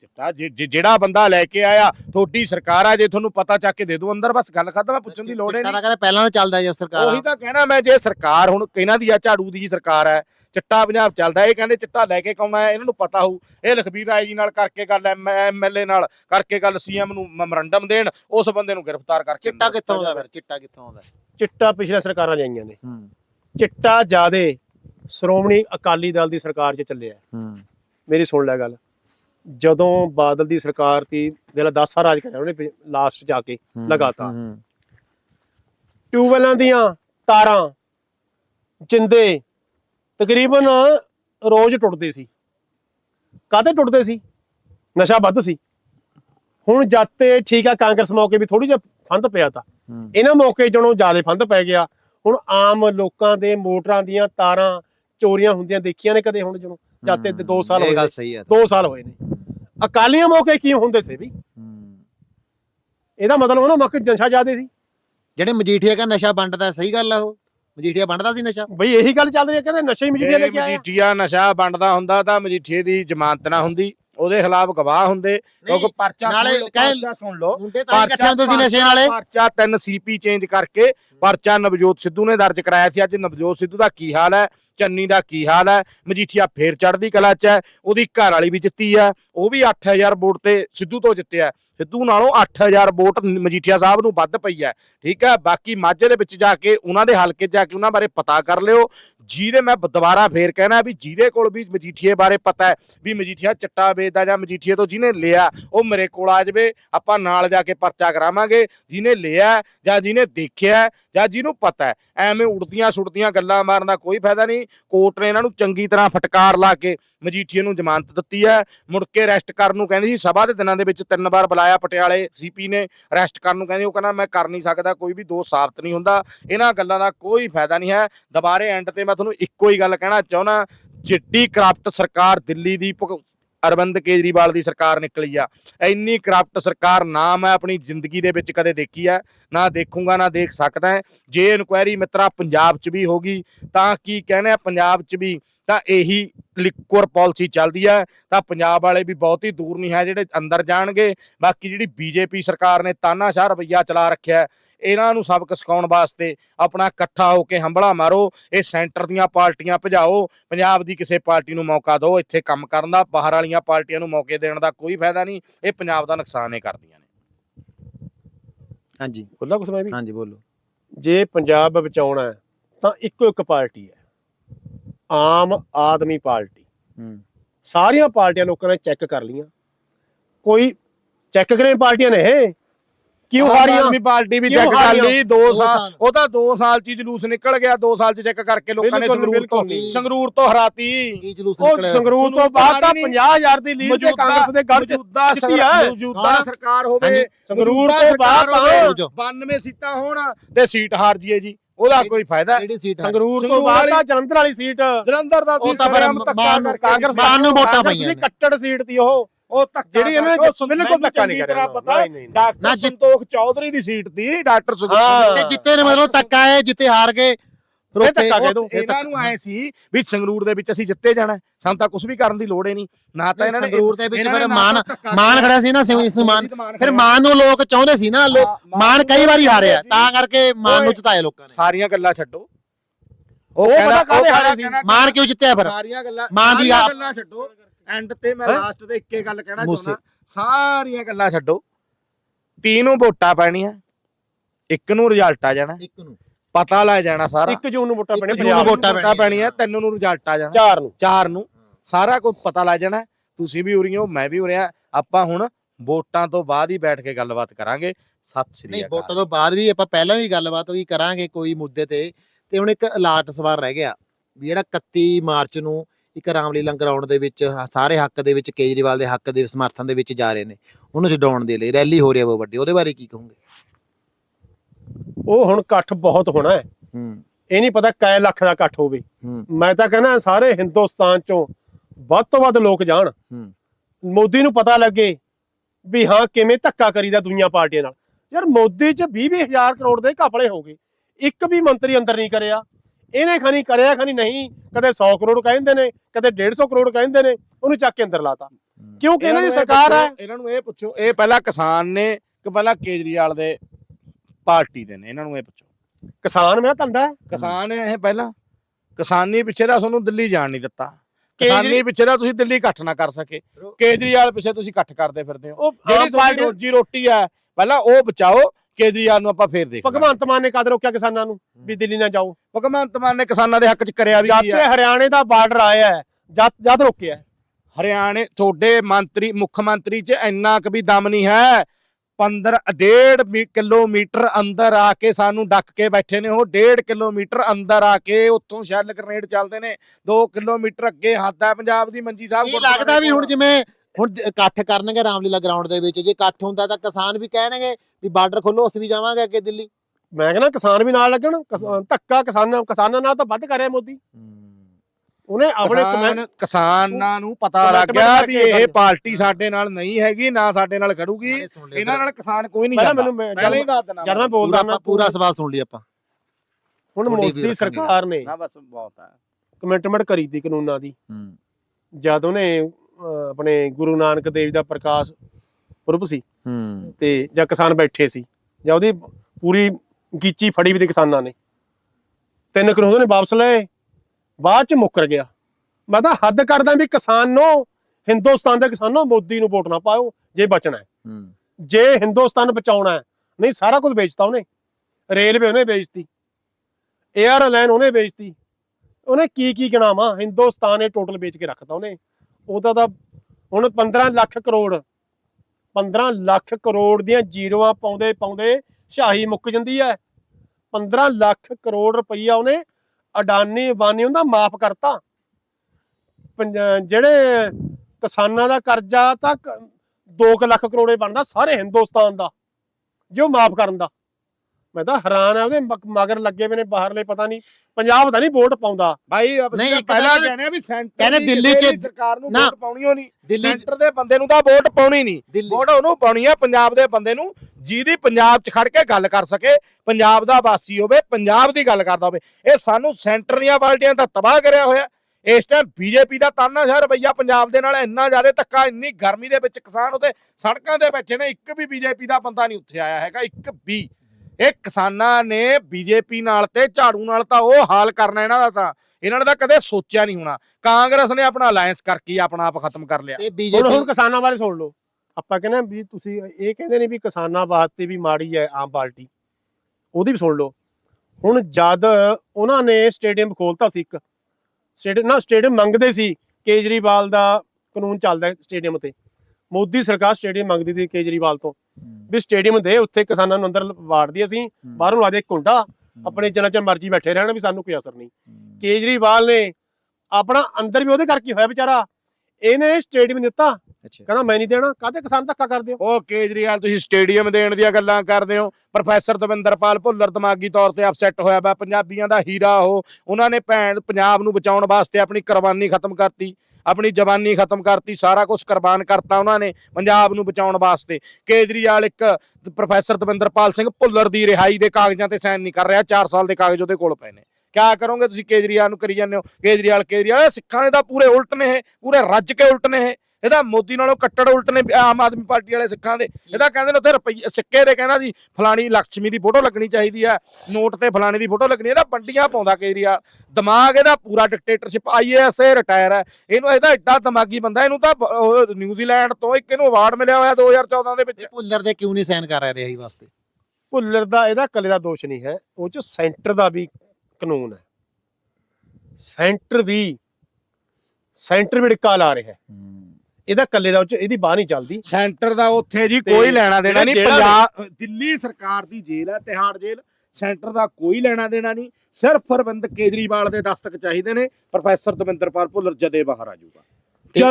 ਚਿੱਟਾ ਜਿਹੜਾ ਬੰਦਾ ਲੈ ਕੇ ਆਇਆ ਤੁਹਾਡੀ ਸਰਕਾਰ ਆ ਜੇ ਤੁਹਾਨੂੰ ਪਤਾ ਚੱਕ ਕੇ ਦੇ ਦੋ ਅੰਦਰ ਬਸ ਗੱਲ ਖਤਮ ਆ ਪੁੱਛਣ ਦੀ ਲੋੜ ਚਿੱਟਾ ਨਹੀਂ। ਕਹਿੰਦੇ ਪਹਿਲਾਂ ਤਾਂ ਚੱਲਦਾ ਜੀ ਸਰਕਾਰ ਉਹੀ ਤਾਂ ਕਹਿਣਾ ਮੈਂ ਜੇ ਸਰਕਾਰ ਹੁਣ ਇਹਨਾਂ ਦੀ ਆ ਝਾੜੂ ਦੀ ਸਰਕਾਰ ਹੈ ਚਿੱਟਾ ਪੰਜਾਬ ਚੱਲਦਾ ਇਹ ਕਹਿੰਦੇ ਚਿੱਟਾ ਲੈ ਕੇ ਕੌਣ ਆਇਆ ਇਹਨਾਂ ਨੂੰ ਪਤਾ ਹੋਊ। ਇਹ ਲਖਬੀਰ ਰਾਏ ਜੀ ਨਾਲ ਕਰਕੇ ਗੱਲ ਐਮਐਲਏ ਨਾਲ ਕਰਕੇ ਗੱਲ ਸੀਐਮ ਨੂੰ ਮੈਮੋਰੰਡਮ ਦੇਣ ਉਸ ਬੰਦੇ ਨੂੰ ਗ੍ਰਿਫਤਾਰ ਕਰਕੇ ਚਿੱਟਾ ਕਿੱਥੋਂ ਆਉਂਦਾ ਫਿਰ ਚਿੱਟਾ ਕਿੱਥੋਂ ਆਉਂਦਾ? ਚਿੱਟਾ ਪਿਛਲੇ ਸਰਕਾਰਾਂ ਲਿਆਈਆਂ ਨੇ। ਹੂੰ। ਚਿੱਟਾ ਜਿਆਦੇ ਸ਼੍ਰੋਮਣੀ ਅਕਾਲੀ ਦਲ ਦੀ ਸਰਕਾਰ 'ਚ ਚੱਲਿਆ ਹੂੰ। ਮੇਰੀ ਸੁਣ ਲੈ ਗੱਲ। ਜਦੋਂ ਬਾਦਲ ਦੀ ਸਰਕਾਰ ਤੀ ਜਿਹੜਾ 10 ਸਾਲ ਰਾਜ ਕਰਿਆ ਉਹਨੇ ਲਾਸਟ ਜਾ ਕੇ ਲਗਾਤਾਰ। ਟਿਊਬਵੈਲਾਂ ਦੀਆਂ ਤਾਰਾਂ ਜਿੰਦੇ ਤਕਰੀਬਨ ਰੋਜ਼ ਟੁੱਟਦੇ ਸੀ। ਕਾਹਤੇ ਟੁੱਟਦੇ ਸੀ? ਨਸ਼ਾ ਵੱਧ ਸੀ। ਹੁਣ ਜਦ ਤੇ ਠੀਕ ਆ ਕਾਂਗਰਸ ਮੌਕੇ ਵੀ ਥੋੜੀ ਜਿਹਾ ਫੰਦ ਪਿਆ ਤਾ। ਇਹਨਾਂ ਮੌਕੇ ਜਦੋਂ ਜ਼ਿਆਦਾ ਫੰਦ ਪੈ ਗਿਆ। ਹੁਣ ਆਮ ਲੋਕਾਂ ਦੇ ਮੋਟਰਾਂ ਦੀਆਂ ਤਾਰਾਂ ਚੋਰੀਆਂ ਹੁੰਦੀਆਂ ਦੇਖੀਆਂ ਨੇ ਕਦੇ ਹੁਣ ਜਦੋਂ ਜਦ ਤੇ 2 ਸਾਲ ਇਹ ਹੋਏ ਗੱਲ ਨੇ। ਸਹੀ ਹੈ। ਦੋ ਸਾਲ ਹੋਏ ਨੇ। ਅਕਾਲੀਆਂ ਮੌਕੇ ਕੀ ਹੁੰਦੇ ਸੀ ਵੀ। ਇਹਦਾ ਮਤਲਬ ਉਹਨਾਂ ਮੌਕੇ ਨਸ਼ਾ ਜ਼ਿਆਦੇ ਸੀ। ਜਿਹੜੇ ਮਜੀਠੀਆ ਦਾ ਨਸ਼ਾ ਵੰਡਦਾ ਸਹੀ ਗੱਲ ਆ ਉਹ? ਮਜੀਠੀਆ ਵੰਡਦਾ ਸੀ ਨਸ਼ਾ? ਬਈ ਇਹੀ ਗੱਲ ਚੱਲ ਰਹੀ ਹੈ ਕਹਿੰਦੇ ਨਸ਼ੇ ਹੀ ਮਜੀਠੀਆ ਲੈ ਕੇ ਆਇਆ। ਮਜੀਠੀਆ ਨਸ਼ਾ ਵੰਡਦਾ ਹੁੰਦਾ ਤਾਂ ਮਜੀਠੀਏ ਦੀ ਜ਼ਮਾਨਤ ਨਾ ਹੁੰਦੀ। ਉਹਦੇ ਖਿਲਾਫ ਗਵਾਹ ਹੁੰਦੇ ਕਿਉਂਕਿ ਪਰਚਾ ਨਾਲੇ ਪਰਚਾ ਸੁਣ ਲਓ ਮੁੰਡੇ ਤਾਂ ਇਕੱਠੇ ਹੁੰਦੇ ਸੀ ਨਸ਼ੇ ਨਾਲੇ। ਪਰਚਾ ਤਿੰਨ ਸੀਪੀ ਚੇਂਜ ਕਰਕੇ ਪਰਚਾ ਨਵਜੋਤ ਸਿੱਧੂ ਨੇ ਦਰਜ ਕਰਾਇਆ ਸੀ। ਅੱਜ ਨਵਜੋਤ ਸਿੱਧੂ ਦਾ ਕੀ ਹਾਲ ਹੈ? ਚੰਨੀ ਦਾ ਕੀ ਹਾਲ ਹੈ? ਮਜੀਠੀਆ ਫੇਰ ਚੜ੍ਹਦੀ ਕਲਾ 'ਚ ਹੈ। ਉਹਦੀ ਘਰ ਵਾਲੀ ਵੀ ਜਿੱਤੀ ਆ ਉਹ ਵੀ 8000 ਵੋਟ ਤੇ ਸਿੱਧੂ ਤੋਂ ਜਿੱਤਿਆ ਸਿੱਧੂ ਨਾਲੋਂ 8000 ਵੋਟ ਮਜੀਠੀਆ ਸਾਹਿਬ ਨੂੰ ਵੱਧ ਪਈ ਹੈ। ਠੀਕ ਹੈ? ਬਾਕੀ ਮਾਝੇ ਦੇ ਵਿੱਚ ਜਾ ਕੇ ਉਹਨਾਂ ਦੇ ਹਲਕੇ ਜਾ ਕੇ ਉਹਨਾਂ ਬਾਰੇ ਪਤਾ ਕਰ ਲਿਓ। ਜਿਹਦੇ ਮੈਂ ਦੁਬਾਰਾ ਫੇਰ ਕਹਿਣਾ ਵੀ ਜਿਹਦੇ ਕੋਲ ਵੀ ਮਜੀਠੀਏ ਬਾਰੇ ਪਤਾ ਹੈ, ਵੀ ਮਜੀਠੀਆ ਚਿੱਟਾ ਵੇਚਦਾ ਜਾਂ ਮਜੀਠੀਏ ਤੋਂ ਜਿਹਨੇ ਲਿਆ, ਉਹ ਮੇਰੇ ਕੋਲ ਆ ਜਾਵੇ, ਆਪਾਂ ਨਾਲ ਜਾ ਕੇ ਪਰਚਾ ਕਰਾਵਾਂਗੇ, ਜਿਹਨੇ ਲਿਆ ਜਾਂ ਜਿਹਨੇ ਦੇਖਿਆ ਜਾਂ ਜਿਹਨੂੰ ਪਤਾ ਐਵੇਂ ਉੜਦੀਆਂ ਸੁੜਦੀਆਂ ਗੱਲਾਂ ਮਾਰਨ ਦਾ ਕੋਈ ਫਾਇਦਾ ਨਹੀਂ। ਕੋਰਟ ਨੇ ਇਹਨਾਂ ਨੂੰ ਚੰਗੀ ਤਰ੍ਹਾਂ ਫਟਕਾਰ ਲਾ ਕੇ ਮਜੀਠੀਏ ਨੂੰ ਜ਼ਮਾਨਤ ਦਿੱਤੀ ਹੈ। ਮੁੜ ਕੇ ਅਰੈਸਟ ਕਰਨ ਨੂੰ ਕਹਿੰਦੇ ਸੀ, ਸਭਾ ਦੇ ਦਿਨਾਂ ਦੇ ਵਿੱਚ ਤਿੰਨ ਵਾਰ ਬੁਲਾਇਆ ਪਟਿਆਲੇ ਸੀਪੀ ਨੇ। ਅਰੈਸਟ ਕਰਨ ਨੂੰ ਕਹਿੰਦੇ, ਉਹ ਕਹਿੰਦਾ, ਮੈਂ ਕਰ ਨਹੀਂ ਸਕਦਾ, ਕੋਈ ਵੀ ਦੋਸ਼ ਸਾਬਤ ਨਹੀਂ ਹੁੰਦਾ। ਇਹਨਾਂ ਗੱਲਾਂ ਦਾ ਕੋਈ ਫਾਇਦਾ ਨਹੀਂ ਹੈ। ਦੁਬਾਰੇ ਐਂਡ ਤੇ ਮੈਂ ਤੁਹਾਨੂੰ ਇੱਕੋ ਹੀ ਗੱਲ ਕਹਿਣਾ ਚਾਹੁੰਦਾ, ਜਿੱਡੀ ਕਰਪਟ ਸਰਕਾਰ ਦਿੱਲੀ ਦੀ, ਭੁਗ- ਅਰਵਿੰਦ ਕੇਜਰੀਵਾਲ ਦੀ ਸਰਕਾਰ ਨਿਕਲੀ ਆ। ਇੰਨੀ ਕਰਪਟ ਸਰਕਾਰ ਨਾ ਮੈਂ ਆਪਣੀ ਜ਼ਿੰਦਗੀ ਦੇ ਵਿੱਚ ਕਦੇ ਦੇਖੀ ਆ, ਨਾ ਦੇਖੂੰਗਾ, ਨਾ ਦੇਖ ਸਕਦਾ। ਜੇ ਇਨਕੁਆਇਰੀ ਮਿੱਤਰਾ ਪੰਜਾਬ 'ਚ ਵੀ ਹੋਗੀ ਤਾਂ ਕੀ ਕਹਿੰਦੇ ਆ ਪੰਜਾਬ 'ਚ ਵੀ ਤਾਂ ਇਹੀ ਲਿਕੁਅਰ ਪਾਲਿਸੀ ਚੱਲਦੀ ਹੈ ਤਾਂ ਪੰਜਾਬ ਵਾਲੇ ਵੀ ਬਹੁਤ ਹੀ ਦੂਰ ਨਹੀਂ ਹੈ ਜਿਹੜੇ ਅੰਦਰ ਜਾਣਗੇ। ਬਾਕੀ ਜਿਹੜੀ ਬੀਜੇਪੀ ਸਰਕਾਰ ਨੇ ਤਾਨਾਸ਼ਾਹ ਰਵਈਆ ਚਲਾ ਰੱਖਿਆ ਇਹਨਾਂ ਨੂੰ ਸਬਕ ਸਿਖਾਉਣ ਵਾਸਤੇ ਆਪਣਾ ਇਕੱਠਾ ਹੋ ਕੇ ਹੰਬਲਾ ਮਾਰੋ ਇਹ ਸੈਂਟਰ ਦੀਆਂ ਪਾਰਟੀਆਂ ਭਜਾਓ ਪੰਜਾਬ ਦੀ ਕਿਸੇ ਪਾਰਟੀ ਨੂੰ ਮੌਕਾ ਦਿਓ ਇੱਥੇ ਕੰਮ ਕਰਨ ਦਾ ਬਾਹਰ ਵਾਲੀਆਂ ਪਾਰਟੀਆਂ ਨੂੰ ਮੌਕੇ ਦੇਣ ਦਾ ਕੋਈ ਫਾਇਦਾ ਨਹੀਂ ਇਹ ਪੰਜਾਬ ਦਾ ਨੁਕਸਾਨ ਹੀ ਕਰਦੀਆਂ ਨੇ। ਹਾਂਜੀ। ਬੋਲਾ ਕੁਛ ਮੈਂ ਵੀ ਹਾਂਜੀ ਬੋਲੋ। ਜੇ ਪੰਜਾਬ ਬਚਾਉਣਾ ਹੈ, ਤਾਂ ਇੱਕੋ ਇੱਕ ਪਾਰਟੀ ਹੈ। ਆਮ ਆਦਮੀ ਪਾਰਟੀ ਹੂੰ ਸਾਰੀਆਂ ਪਾਰਟੀਆਂ ਲੋਕਾਂ ਨੇ ਚੈੱਕ ਕਰ ਲਈਆਂ ਕੋਈ ਚੈੱਕ ਕਰੇ ਪਾਰਟੀਆਂ ਨੇ ਇਹ ਕਿਉਂ ਆਮ ਹਾਰੀਆਂ ਆਦਮੀ ਪਾਰਟੀ ਵੀ ਚੈੱਕ ਕਰ? ਲਈ 2 ਦੋ ਸਾਲ। ਉਹ ਤਾਂ 2 ਸਾਲ ਚ ਜਲੂਸ ਨਿਕਲ ਗਿਆ 2 ਸਾਲ ਚ ਚੈੱਕ ਕਰਕੇ ਲੋਕਾਂ ਨੇ ਸੰਗਰੂਰ ਤੋਂ। ਸੰਗਰੂਰ ਤੋਂ ਹਰਾਤੀ ਉਹ? ਸੰਗਰੂਰ ਤੋਂ ਬਾਅਦ ਤਾਂ ਪਤਾ ਨਹੀਂ। 50000 ਦੀ ਲੀਡ ਤੇ ਕਾਂਗਰਸ ਦੇ ਗੜ ਮੌਜੂਦਾ। ਮੌਜੂਦਾ। ਸਰਕਾਰ ਹੋਵੇ। ਸੰਗਰੂਰ ਤੋਂ ਬਾਅਦ ਸਰਕਾਰ ਤਾਂ ਹੋਵੇ, ਜੋ। 92 ਸੀਟਾਂ ਹੋਣ ਤੇ ਸੀਟ ਹਾਰ ਜੀਏ ਜੀ ਉਹਦਾ ਕੋਈ ਫਾਇਦਾ? ਕਿਹੜੀ ਸੀਟ ਹੈ? ਸੰਗਰੂਰ ਤੋਂ ਬਾਅਦ ਤਾਂ ਜਲੰਧਰ ਵਾਲੀ ਸੀਟ ਜਲੰਧਰ ਦਾ ਉਹ ਤਾਂ ਫਿਰ ਮਾਨ ਕਾਂਗਰਸ ਮਾਨ ਨੂੰ ਵੋਟਾਂ ਪਈਆਂ ਨੇ। ਕੱਟੜ ਸੀਟ ਦੀ ਉਹ ਉਹ ਧੱਕਾ ਜਿਹੜੀ ਇਹਨਾਂ ਨੇ ਬਿਲਕੁਲ ਧੱਕਾ ਨਹੀਂ ਕਰਿਆ ਪਤਾ। ਨਹੀਂ, ਨਹੀਂ, ਨਹੀਂ। ਡਾਕਟਰ ਸੰਤੋਖ ਚੌਧਰੀ ਦੀ ਸੀਟ ਦੀ ਡਾਕਟਰ ਤੇ ਜਿੱਤੇ ਨੇ ਮਤਲਬ ਧੱਕਾ ਹੈ ਜਿੱਤੇ ਹਾਰ ਗਏ। ਇਹ ਧੱਕਾ ਕਹਿ। ਇਹ ਇਹਨਾਂ ਨੂੰ ਆਏ ਸੀ ਵੀ ਸੰਗਰੂਰ ਦੇ ਵਿੱਚ ਅਸੀਂ ਜਿੱਤੇ ਜਾਣਾ। ਸਾਨੂੰ ਤਾਂ ਕੁਝ ਵੀ ਕਰਨ ਦੀ ਲੋੜ ਹੀ ਨਹੀਂ ਨਾ ਤਾਂ ਇਹਨਾਂ ਨੇ ਸੰਗਰੂਰ ਦੇ ਵਿੱਚ ਫਿਰ ਮਾਨ ਮਾਨ ਖੜਾ ਸੀ ਨਾ ਇਸ ਮਾਨ ਫਿਰ। ਮਾਨ ਨੂੰ ਲੋਕ ਚਾਹੁੰਦੇ ਸੀ ਨਾ ਲੋਕ ਮਾਨ ਕਈ ਵਾਰੀ ਹਾਰਿਆ। ਤਾਂ ਕਰਕੇ ਮਾਨ ਨੂੰ। ਜਿਤਾਏ ਲੋਕਾਂ ਨੇ ਸਾਰੀਆਂ ਗੱਲਾਂ ਛੱਡੋ ਉਹ ਕਹਿੰਦਾ- ਕਾਹਦੇ ਹਾਰੇ ਸੀ? ਮਾਨ ਕਿਉਂ ਜਿੱਤਿਆ ਫਿਰ ਸਾਰੀਆਂ ਗੱਲਾਂ ਮਾਨ ਦੀ ਗੱਲਾਂ ਛੱਡੋ ਐਂਡ ਤੇ ਮੈਂ? ਲਾਸਟ ਤੇ ਇੱਕੇ ਗੱਲ ਕਹਿਣਾ। ਚਾਹੁੰਦਾ ਸਾਰੀਆਂ ਗੱਲਾਂ ਛੱਡੋ ਤੀਨੋਂ ਵੋਟਾਂ ਪੈਣੀਆਂ ਇੱਕ ਨੂੰ ਰਿਜ਼ਲਟ ਆ ਜਾਣਾ ਇੱਕ ਨੂੰ ਪਤਾ ਲੱਗ ਜਾਣਾ ਸਾਰਾ। 1 ਜੂਨ ਨੂੰ ਵੋਟਾਂ ਇੱਕ ਪੈਣੇ ਜੂਨ ਨੂੰ ਪੰਜਾਬ ਵੋਟਾਂ ਵੋਟਾਂ ਪੈਣੀਆਂ ਤਿੰਨ ਨੂੰ ਰਿਜ਼ਲਟ ਆ ਜਾਣਾ। ਚਾਰ ਨੂੰ। ਚਾਰ ਨੂੰ। ਸਾਰਾ ਕੁਝ ਪਤਾ ਲੱਗ ਜਾਣਾ। ਤੁਸੀਂ ਵੀ ਉਰੀਓ ਮੈਂ ਵੀ ਉਰਿਆ ਆਪਾਂ ਹੁਣ ਵੋਟਾਂ ਤੋਂ ਬਾਅਦ ਹੀ ਬੈਠ ਕੇ ਗੱਲਬਾਤ ਕਰਾਂਗੇ। ਸਤਿ ਸ੍ਰੀ ਨਹੀਂ ਅਕਾਲ। ਵੋਟਾਂ ਤੋਂ ਬਾਅਦ ਵੀ ਆਪਾਂ ਪਹਿਲਾਂ ਵੀ ਗੱਲਬਾਤ ਵੀ ਕਰਾਂਗੇ ਕੋਈ ਮੁੱਦੇ ਤੇ। ਤੇ ਹੁਣ ਇੱਕ ਅਲਾਟ ਸਵਾਲ ਰਹਿ ਗਿਆ ਵੀ ਜਿਹੜਾ 31 ਮਾਰਚ ਨੂੰ ਇੱਕ ਰਾਮਲੀਲਾ ਗਰਾਊਂਡ ਦੇ ਵਿੱਚ ਹ- ਸਾਰੇ ਹੱਕ ਦੇ ਵਿੱਚ ਕੇਜਰੀਵਾਲ ਦੇ ਹੱਕ ਦੇ ਸਮਰਥਨ ਦੇ ਵਿੱਚ ਜਾ ਰਹੇ ਨੇ ਉਹਨੂੰ ਛਡਾਉਣ ਦੇ ਲਈ ਰੈਲੀ ਹੋ ਰਹੀ ਹੈ ਬਹੁਤ ਵੱਡੀ। ਉਹਦੇ ਬਾਰੇ ਕੀ ਕਹੋਗੇ? ਉਹ ਹੁਣ ਇਕੱਠ ਬਹੁਤ ਹੋਣਾ ਹੈ। ਹੂੰ। ਇਹ ਨਹੀਂ ਪਤਾ ਕੈ ਲੱਖ ਦਾ ਇਕੱਠ ਹੋਵੇ। ਹੂੰ। ਮੈਂ ਤਾਂ ਕਹਿੰਦਾ ਸਾਰੇ ਹਿੰਦੁਸਤਾਨ ਚੋਂ ਵੱਧ ਤੋਂ ਵੱਧ ਲੋਕ ਜਾਣ। ਹੂੰ। ਮੋਦੀ ਨੂੰ ਪਤਾ ਲੱਗੇ ਵੀ ਹਾਂ ਕਿਵੇਂ ਧੱਕਾ ਕਰੀਦਾ ਦੁਨੀਆ ਪਾਰਟੀਆਂ ਨਾਲ। ਯਾਰ ਮੋਦੀ ਚ 20 ਹਜ਼ਾਰ ਕਰੋੜ ਦੇ ਘਪਲੇ ਹੋ ਗਏ। ਇੱਕ ਵੀ ਮੰਤਰੀ ਅੰਦਰ ਨਹੀਂ ਕਰਿਆ। ਇਹਨੇ ਖਾਨੀ ਕਰਿਆ ਖਾਨੀ ਨਹੀਂ। ਕਦੇ 100 ਕਰੋੜ ਕਹਿੰਦੇ ਨੇ ਕਦੇ 150 ਕਰੋੜ ਕਹਿੰਦੇ ਨੇ ਉਹਨੂੰ ਚੱਕ ਕੇ ਅੰਦਰ ਲਾਤਾ। ਕਿਉਂਕਿ ਇਹਨਾਂ ਦੀ ਨੂੰ ਇਹ ਸਰਕਾਰ ਹੈ। ਇਹਨਾਂ ਨੂੰ ਇਹ ਪੁੱਛੋ ਇਹ ਪਹਿਲਾਂ ਕਿਸਾਨ ਨੇ ਕਿ ਪਹਿਲਾਂ ਕੇਜਰੀਵਾਲ ਦੇ ਪਾਰਟੀ ਦੇ ਨੇ ਇਹਨਾਂ ਨੂੰ ਇਹ ਪੁੱਛੋ। ਕਿਸਾਨ ਮੇਰਾ ਧੰਦਾ ਹੈ। ਕਿਸਾਨ ਹੈ ਇਹ ਪਹਿਲਾਂ? ਕਿਸਾਨੀ ਪਿੱਛੇ ਦਾ ਤੁਹਾਨੂੰ ਦਿੱਲੀ ਜਾਣ ਨਹੀਂ ਦਿੱਤਾ। ਕਿਸਾਨੀ ਪਿੱਛੇ ਦਾ ਤੁਸੀਂ ਦਿੱਲੀ ਇਕੱਠ ਨਾ ਕਰ ਸਕੇ। ਕੇਜਰੀਵਾਲ ਪਿੱਛੇ ਤੁਸੀਂ ਇਕੱਠ ਕਰਦੇ ਫਿਰਦੇ ਹੋ। ਜਿਹੜੀ ਤੁਹਾਡੀ ਰੋਜੀ ਰੋਟੀ ਆ ਪਹਿਲਾਂ ਉਹ ਬਚਾਓ ਕੇਜਰੀਵਾਲ ਨੂੰ ਆਪਾਂ ਫੇਰ ਦੇਖ ਭਗਵੰਤ ਮਾਨ ਨੇ ਕਦ ਰੋਕਿਆ ਕਿਸਾਨਾਂ ਨੂੰ ਵੀ ਦਿੱਲੀ ਨਾ ਜਾਓ? ਭਗਵੰਤ ਮਾਨ ਨੇ ਕਿਸਾਨਾਂ ਦੇ ਹੱਕ 'ਚ ਕਰਿਆ ਵੀ ਜਦ ਕੀ ਤੇ ਆ ਹਰਿਆਣੇ ਦਾ ਬਾਰਡਰ ਆਇਆ ਹੈ, ਜਦ ਜਦ ਰੋਕਿਆ। ਹਰਿਆਣੇ ਤੁਹਾਡੇ ਮੰਤਰੀ ਮੁੱਖ ਮੰਤਰੀ 'ਚ ਇੰਨਾ ਕੁ ਵੀ ਦਮ ਨਹੀਂ ਹੈ। 15 ਡੇਢ ਕਿਲੋਮੀਟਰ ਅੰਦਰ ਆ ਕੇ ਸਾਨੂੰ ਡੱਕ ਕੇ ਬੈਠੇ ਨੇ ਉਹ ਡੇਢ ਕਿਲੋਮੀਟਰ ਅੰਦਰ ਆ ਕੇ ਉੱਥੋਂ ਸ਼ੈਲ ਗ੍ਰਨੇਡ ਚੱਲਦੇ ਨੇ 2 ਕਿਲੋਮੀਟਰ ਅੱਗੇ ਹੱਦ ਹੈ ਪੰਜਾਬ ਦੀ ਮੰਜੀ ਸਾਹਿਬ ਇਹ ਲੱਗਦਾ ਵੀ ਹੁਣ ਜਿਵੇਂ ਹੁਣ ਇਕੱਠ ਕਰਨਗੇ ਰਾਮਲੀਲਾ ਗਰਾਊਂਡ ਦੇ ਵਿੱਚ ਜੇ ਇਕੱਠ ਹੁੰਦਾ ਤਾਂ ਕਿਸਾਨ ਵੀ ਕਹਿਣਗੇ ਵੀ ਬਾਰਡਰ ਖੋਲੋ ਅਸੀਂ ਵੀ ਜਾਵਾਂਗੇ ਅੱਗੇ ਦਿੱਲੀ। ਮੈਂ ਕਹਿੰਦਾ ਕਿਸਾਨ ਵੀ ਨਾਲ ਲੱਗਣ ਧੱਕਾ ਕਿਸਾਨਾਂ ਕਿਸਾਨਾਂ ਨਾਲ ਤਾਂ ਵੱਧ ਕਰਿਆ ਮੋਦੀ। ਉਹਨੇ ਆਪਣੇ ਕਮੈਂ- ਕਿਸਾਨ ਨੂੰ ਪਤਾ ਕਮੈਂਟ ਲੱਗ ਗਿਆ ਵੀ ਇਹ ਪਾਰਟੀ ਸਾਡੇ ਨਾਲ ਨਹੀਂ ਹੈਗੀ ਨਾ ਸਾਡੇ ਨਾਲ ਖੜੂਗੀ। ਇਹਨਾਂ ਨਾਲ ਕਿਸਾਨ ਕੋਈ ਨਹੀਂ ਜਾਂਦਾ। ਮੈਨੂੰ ਮੈਂ ਪਹਿਲਾਂ ਹੀ ਜਦ ਦੱਸ ਦੇਣਾ ਜਦ ਮੈਂ ਬੋਲਦਾ ਨਾ ਪੂਰਾ ਸਵਾਲ ਸੁਣ ਲਈ ਆਪਾਂ। ਹੁਣ ਮੋਦੀ। ਸਰਕਾਰ ਨੇ ਨਾ ਬਸ ਬਹੁਤ ਹੈ ਕਮਿਟਮੈਂਟ ਕਰੀ ਤੀ ਕਾਨੂੰਨਾਂ ਦੀ। ਹੂੰ। ਜਦ ਉਹਨੇ ਆਪਣੇ ਗੁਰੂ ਨਾਨਕ ਦੇਵ ਦਾ ਪ੍ਰਕਾਸ਼ ਪੁਰਬ ਸੀ ਹੂੰ। ਤੇ ਜਾਂ ਕਿਸਾਨ ਬੈਠੇ ਸੀ ਜਾਂ ਉਹਦੀ ਪੂਰੀ ਗੀਚੀ ਫੜੀ ਵੀ ਤੇ ਕਿਸਾਨਾਂ ਨੇ। ਤਿੰਨ ਕਾਨੂੰਨ ਉਹਨੇ ਵਾਪਸ ਲਏ। ਬਾਅਦ ਚ ਮੁੱਕਰ ਗਿਆ। ਮੈਂ ਤਾਂ ਹੱਦ ਕਰਦਾ ਵੀ ਕਿਸਾਨੋਂ ਹਿੰਦੁਸਤਾਨ ਦੇ ਕਿਸਾਨੋਂ ਮੋਦੀ ਨੂੰ ਵੋਟ ਨਾ ਪਾਓ ਜੇ ਬਚਣਾ ਹੈ। ਜੇ ਹਿੰਦੁਸਤਾਨ ਬਚਾਉਣਾ ਹੈ ਨਹੀਂ ਸਾਰਾ ਕੁਝ ਵੇਚਤਾ ਉਹਨੇ। ਰੇਲਵੇ ਉਹਨੇ ਵੇਚਤੀ। 에ਅਰਲਾਈਨ ਉਹਨੇ ਵੇਚਤੀ। ਉਹਨੇ ਕੀ ਕੀ ਗਿਣਾਵਾਂ? ਹਿੰਦੁਸਤਾਨ ਨੇ ਟੋਟਲ ਵੇਚ ਕੇ ਰੱਖਤਾ ਉਹਨੇ। ਉਹਦਾ ਤਾਂ ਹੁਣ 15 ਲੱਖ ਕਰੋੜ 15 ਲੱਖ ਕਰੋੜ ਦੀਆਂ ਜ਼ੀਰੋਆਂ ਪਾਉਂਦੇ ਪਾਉਂਦੇ ਸ਼ਾਹੀ ਮੁੱਕ ਜਾਂਦੀ ਹੈ। 15 ਲੱਖ ਕਰੋੜ ਰੁਪਈਆ ਉਹਨੇ ਅਡਾਨੀ ਅਬਾਨੀ ਉਹਦਾ ਮਾਫ ਕਰਤਾ। ਪੰਜ- ਜਿਹੜੇ ਕਿਸਾਨਾਂ ਦਾ ਕਰਜ਼ਾ ਤਾਂ 2 ਲੱਖ ਕਰੋੜੇ ਬਣਦਾ, ਸਾਰੇ ਹਿੰਦੁਸਤਾਨ ਦਾ, ਜੋ ਮਾਫ ਕਰਨ ਦਾ। ਮੈਂ ਤਾਂ ਹੈਰਾਨ ਆ ਉਹਦੇ ਮਗ- ਮਗਰ ਲੱਗੇ ਹੋਏ ਨੇ ਬਾਹਰਲੇ ਪਤਾ ਨਹੀਂ ਪੰਜਾਬ ਦਾ ਨਹੀਂ ਵੋਟ ਪਾਉਂਦਾ। ਭਾਈ ਨਹੀਂ, ਇੱਕ ਪਹਿਲਾਂ ਕਹਿੰਦੇ ਆ ਵੀ ਸੈਂਟਰ ਕਹਿੰਦੇ ਦੀ ਦਿੱਲੀ ਚ- ਸਰਕਾਰ ਨੂੰ ਨਾ। ਵੋਟ ਪਾਉਣੀ ਓ ਨਹੀਂ ਦਿੱਲੀ ਸੈਂਟਰ ਦੇ ਬੰਦੇ ਨੂੰ ਤਾਂ ਵੋਟ ਪਾਉਣੀ ਨਹੀਂ ਦਿੱਲੀ ਵੋਟ ਉਹਨੂੰ ਪਾਉਣੀ ਆ ਪੰਜਾਬ ਦੇ ਬੰਦੇ ਨੂੰ ਜਿਹਦੀ ਪੰਜਾਬ 'ਚ ਖੜ ਕੇ ਗੱਲ ਕਰ ਸਕੇ ਪੰਜਾਬ ਦਾ ਵਾਸੀ ਹੋਵੇ ਪੰਜਾਬ ਦੀ ਗੱਲ ਕਰਦਾ ਹੋਵੇ। ਇਹ ਸਾਨੂੰ ਸੈਂਟਰ ਦੀਆਂ ਪਾਰਟੀਆਂ ਤਾਂ ਤਬਾਹ ਕਰਿਆ ਹੋਇਆ। ਇਸ ਟਾਈਮ ਬੀਜੇਪੀ ਦਾ ਤਾਨਾਸ਼ਾਹ ਰਵਈਆ ਪੰਜਾਬ ਦੇ ਨਾਲ ਇੰਨਾ ਜ਼ਿਆਦਾ ਧੱਕਾ ਇੰਨੀ ਗਰਮੀ ਦੇ ਵਿੱਚ ਕਿਸਾਨ ਉਤੇ ਸੜਕਾਂ ਤੇ ਬੈਠੇ ਨੇ ਇੱਕ ਵੀ ਬੀਜੇਪੀ ਦਾ ਬੰਦਾ ਨਹੀਂ ਉੱਥੇ ਆਇਆ ਹੈਗਾ ਇੱਕ ਵੀ। ਇਹ ਕਿਸਾਨਾਂ ਨੇ ਬੀਜੇਪੀ ਨਾਲ ਤੇ ਝਾੜੂ ਨਾਲ ਤਾਂ ਉਹ ਹਾਲ ਕਰਨਾ ਇਹਨਾਂ ਦਾ ਤਾਂ। ਇਹਨਾਂ ਨੇ ਤਾਂ ਕਦੇ ਸੋਚਿਆ ਨਹੀਂ ਹੋਣਾ। ਕਾਂਗਰਸ ਨੇ ਆਪਣਾ ਅਲਾਈਅੰਸ ਕਰਕੇ ਆਪਣਾ ਆਪ ਖਤਮ ਕਰ ਲਿਆ। ਤੇ ਹੁਣ ਬੀਜੇਪੀ ਹੁਣ ਕਿਸਾਨਾਂ ਬਾਰੇ ਸੁਣ ਲਓ। ਆਪਾਂ ਕਹਿੰਦੇ ਵੀ ਤੁਸੀਂ ਇਹ ਕਹਿੰਦੇ ਨੇ ਵੀ ਕਿਸਾਨਾਂ ਵਾਸਤੇ ਵੀ ਮਾੜੀ ਹੈ ਆਮ ਪਾਰਟੀ। ਉਹਦੀ ਵੀ ਸੁਣ ਲਓ। ਹੁਣ ਜਦ ਉਹਨਾਂ ਨੇ ਸਟੇਡੀਅਮ ਖੋਲਤਾ ਸੀ ਇੱਕ ਸਟੇਡੀਅਮ ਨਾ ਸਟੇਡੀਅਮ ਮੰਗਦੇ ਸੀ ਕੇਜਰੀਵਾਲ ਦਾ ਕਾਨੂੰਨ ਚੱਲਦਾ ਸਟੇਡੀਅਮ ਤੇ। ਮੋਦੀ ਸਰਕਾਰ ਸਟੇਡੀਅਮ ਮੰਗਦੀ ਸੀ ਕੇਜਰੀਵਾਲ ਤੋਂ। ਵੀ ਸਟੇਡੀਅਮ ਦੇ ਉੱਥੇ ਕਿਸਾਨਾਂ ਨੂੰ ਅੰਦਰ ਵਾੜਦੀ ਅਸੀਂ ਬਾਹਰੋਂ ਲਾ ਦੇ ਕੁੰਡਾ ਆਪਣੇ ਜਿੰਨਾ ਚਿਰ ਮਰਜ਼ੀ ਬੈਠੇ ਰਹਿਣ ਵੀ ਸਾਨੂੰ ਕੋਈ ਅਸਰ ਨਹੀਂ। ਕੇਜਰੀਵਾਲ ਨੇ ਆਪਣਾ ਅੰਦਰ ਵੀ ਉਹਦੇ ਕਰਕੇ ਹੋਇਆ ਵਿਚਾਰਾ? ਇਹਨੇ ਸਟੇਡੀਅਮ ਦਿੱਤਾ। ਕਹਿੰਦਾ ਮੈਂ ਨਹੀਂ ਦੇਣਾ ਕਾਹਦੇ ਕਿਸਾਨ ਧੱਕਾ ਕਰਦੇ ਹੋ? ਉਹ ਕੇਜਰੀਵਾਲ ਤੁਸੀਂ ਸਟੇਡੀਅਮ ਦੇਣ ਦੀਆਂ ਗੱਲਾਂ ਕਰਦੇ ਹੋ। ਪ੍ਰੋਫੈਸਰ ਦਵਿੰਦਰਪਾਲ ਭੁੱਲਰ ਦਿਮਾਗੀ ਤੌਰ ਤੇ ਅਪਸੈਟ ਹੋਇਆ ਵਾ। ਪੰਜਾਬੀਆਂ ਦਾ ਹੀਰਾ ਉਹ। ਉਹਨਾਂ ਨੇ ਭੈਣ ਪੰਜਾਬ ਨੂੰ ਬਚਾਉਣ ਵਾਸਤੇ ਆਪਣੀ ਕੁਰਬਾਨੀ ਖਤਮ ਕਰਤੀ। ਆਪਣੀ ਜਵਾਨੀ ਖਤਮ ਕਰਤੀ, ਸਾਰਾ ਕੁਝ ਕੁਰਬਾਨ ਕਰਤਾ ਉਹਨਾਂ ਨੇ ਪੰਜਾਬ ਨੂੰ ਬਚਾਉਣ ਵਾਸਤੇ। ਕੇਜਰੀਵਾਲ ਇੱਕ ਪ੍ਰੋਫੈਸਰ ਦਵਿੰਦਰਪਾਲ ਸਿੰਘ ਭੁੱਲਰ ਦੀ ਰਿਹਾਈ ਦੇ ਕਾਗਜ਼ਾਂ ਤੇ ਸਾਈਨ ਨਹੀਂ ਕਰ ਰਿਹਾ 4 ਸਾਲ ਦੇ ਕਾਗਜ਼ ਉਹਦੇ ਕੋਲ ਪਏ ਨੇ। ਕਿਆ ਕਰੋਗੇ ਤੁਸੀਂ ਕੇਜਰੀਵਾਲ ਨੂੰ ਕਰੀ ਜਾਂਦੇ ਹੋ? ਕੇਜਰੀਵਾਲ ਕੇਜਰੀਵਾਲ ਸਿੱਖਾਂ ਦੇ ਤਾਂ ਪੂਰੇ ਉਲਟ ਨੇ ਇਹ, ਪੂਰੇ ਰੱਜ ਕੇ ਉਲਟ ਨੇ ਇਹ। ਇਹਦਾ ਮੋਦੀ ਨਾਲੋਂ ਕੱਟੜ ਉਲਟ ਨੇ ਆਮ ਆਦਮੀ ਪਾਰਟੀ ਵਾਲੇ ਸਿੱਖਾਂ ਦੇ। ਇਹਦਾ ਕਹਿੰਦੇ ਨੇ ਉੱਥੇ ਰੁਪਈਏ ਸਿੱਕੇ ਦੇ ਕਹਿੰਦਾ ਜੀ ਫਲਾਣੀ ਲక్ష్ਮੀ ਦੀ ਫੋਟੋ ਲੱਗਣੀ ਚਾਹੀਦੀ ਆ। ਨੋਟ ਤੇ ਫਲਾਣੀ ਦੀ ਫੋਟੋ ਲੱਗਣੀ ਇਹਦਾ ਬੰਡੀਆਂ ਪਾਉਂਦਾ ਕੇਜਰੀਵਾਲ ਦਿਮਾਗ ਇਹਦਾ ਪੂਰਾ ਡਿਕਟੇਟਰਸ਼ਿਪ ਆਈਏਐਸ ਇਹ ਰਿਟਾਇਰ ਹੈ ਇਹਨੂੰ ਇਹਦਾ ਐਡਾ ਦਿਮਾਗੀ ਬੰਦਾ ਇਹਨੂੰ ਤਾਂ ਨਿਊਜ਼ੀਲੈਂਡ ਤੋਂ ਇੱਕ ਇਹਨੂੰ ਅਵਾਰਡ ਮਿਲਿਆ ਹੋਇਆ 2014 ਦੇ ਵਿੱਚ। ਭੁੱਲਰ ਦੇ ਕਿਉਂ ਨਹੀਂ ਸਾਈਨ ਕਰ ਰਿਹਾ ਰਹੀ ਵਾਸਤੇ? ਭੁੱਲਰ ਦਾ ਇਹਦਾ ਕੱਲੇ ਦਾ ਦੋਸ਼ ਨਹੀਂ ਹੈ। ਉਹ ਚ ਸੈਂਟਰ ਦਾ ਵੀ ਕਾਨੂੰਨ ਹੈ। ਸੈਂਟਰ ਵੀ ਸੈਂਟਰ ਵੀ ਡਿੱਕਾ ਲਾ ਰਿਹਾ ਹੈ। ਇਹਦਾ ਕੱਲੇ ਦਾ ਉਹ ਚ ਇਹਦੀ ਬਾਹ ਨਹੀਂ ਚੱਲਦੀ। ਸੈਂਟਰ ਦਾ ਉੱਥੇ ਜੀ ਕੋਈ ਲੈਣਾ ਦੇਣਾ ਨਹੀਂ। ਪੰਜਾਬ ਦਿੱਲੀ ਸਰਕਾਰ ਦੀ ਜੇਲ੍ਹ ਹੈ ਤਿਹਾੜ ਜੇਲ੍ਹ। ਸੈਂਟਰ ਦਾ ਕੋਈ ਲੈਣਾ ਦੇਣਾ ਨਹੀਂ। ਸਿਰਫ ਅਰਵਿੰਦ ਕੇਜਰੀਵਾਲ ਦੇ ਦਸਤਕ ਚਾਹੀਦੇ ਨੇ। ਪ੍ਰੋਫੈਸਰ ਦਵਿੰਦਰਪਾਲ ਭੁੱਲਰ ਜਦੇ ਬਾਹਰ ਆ ਜਾਊਗਾ।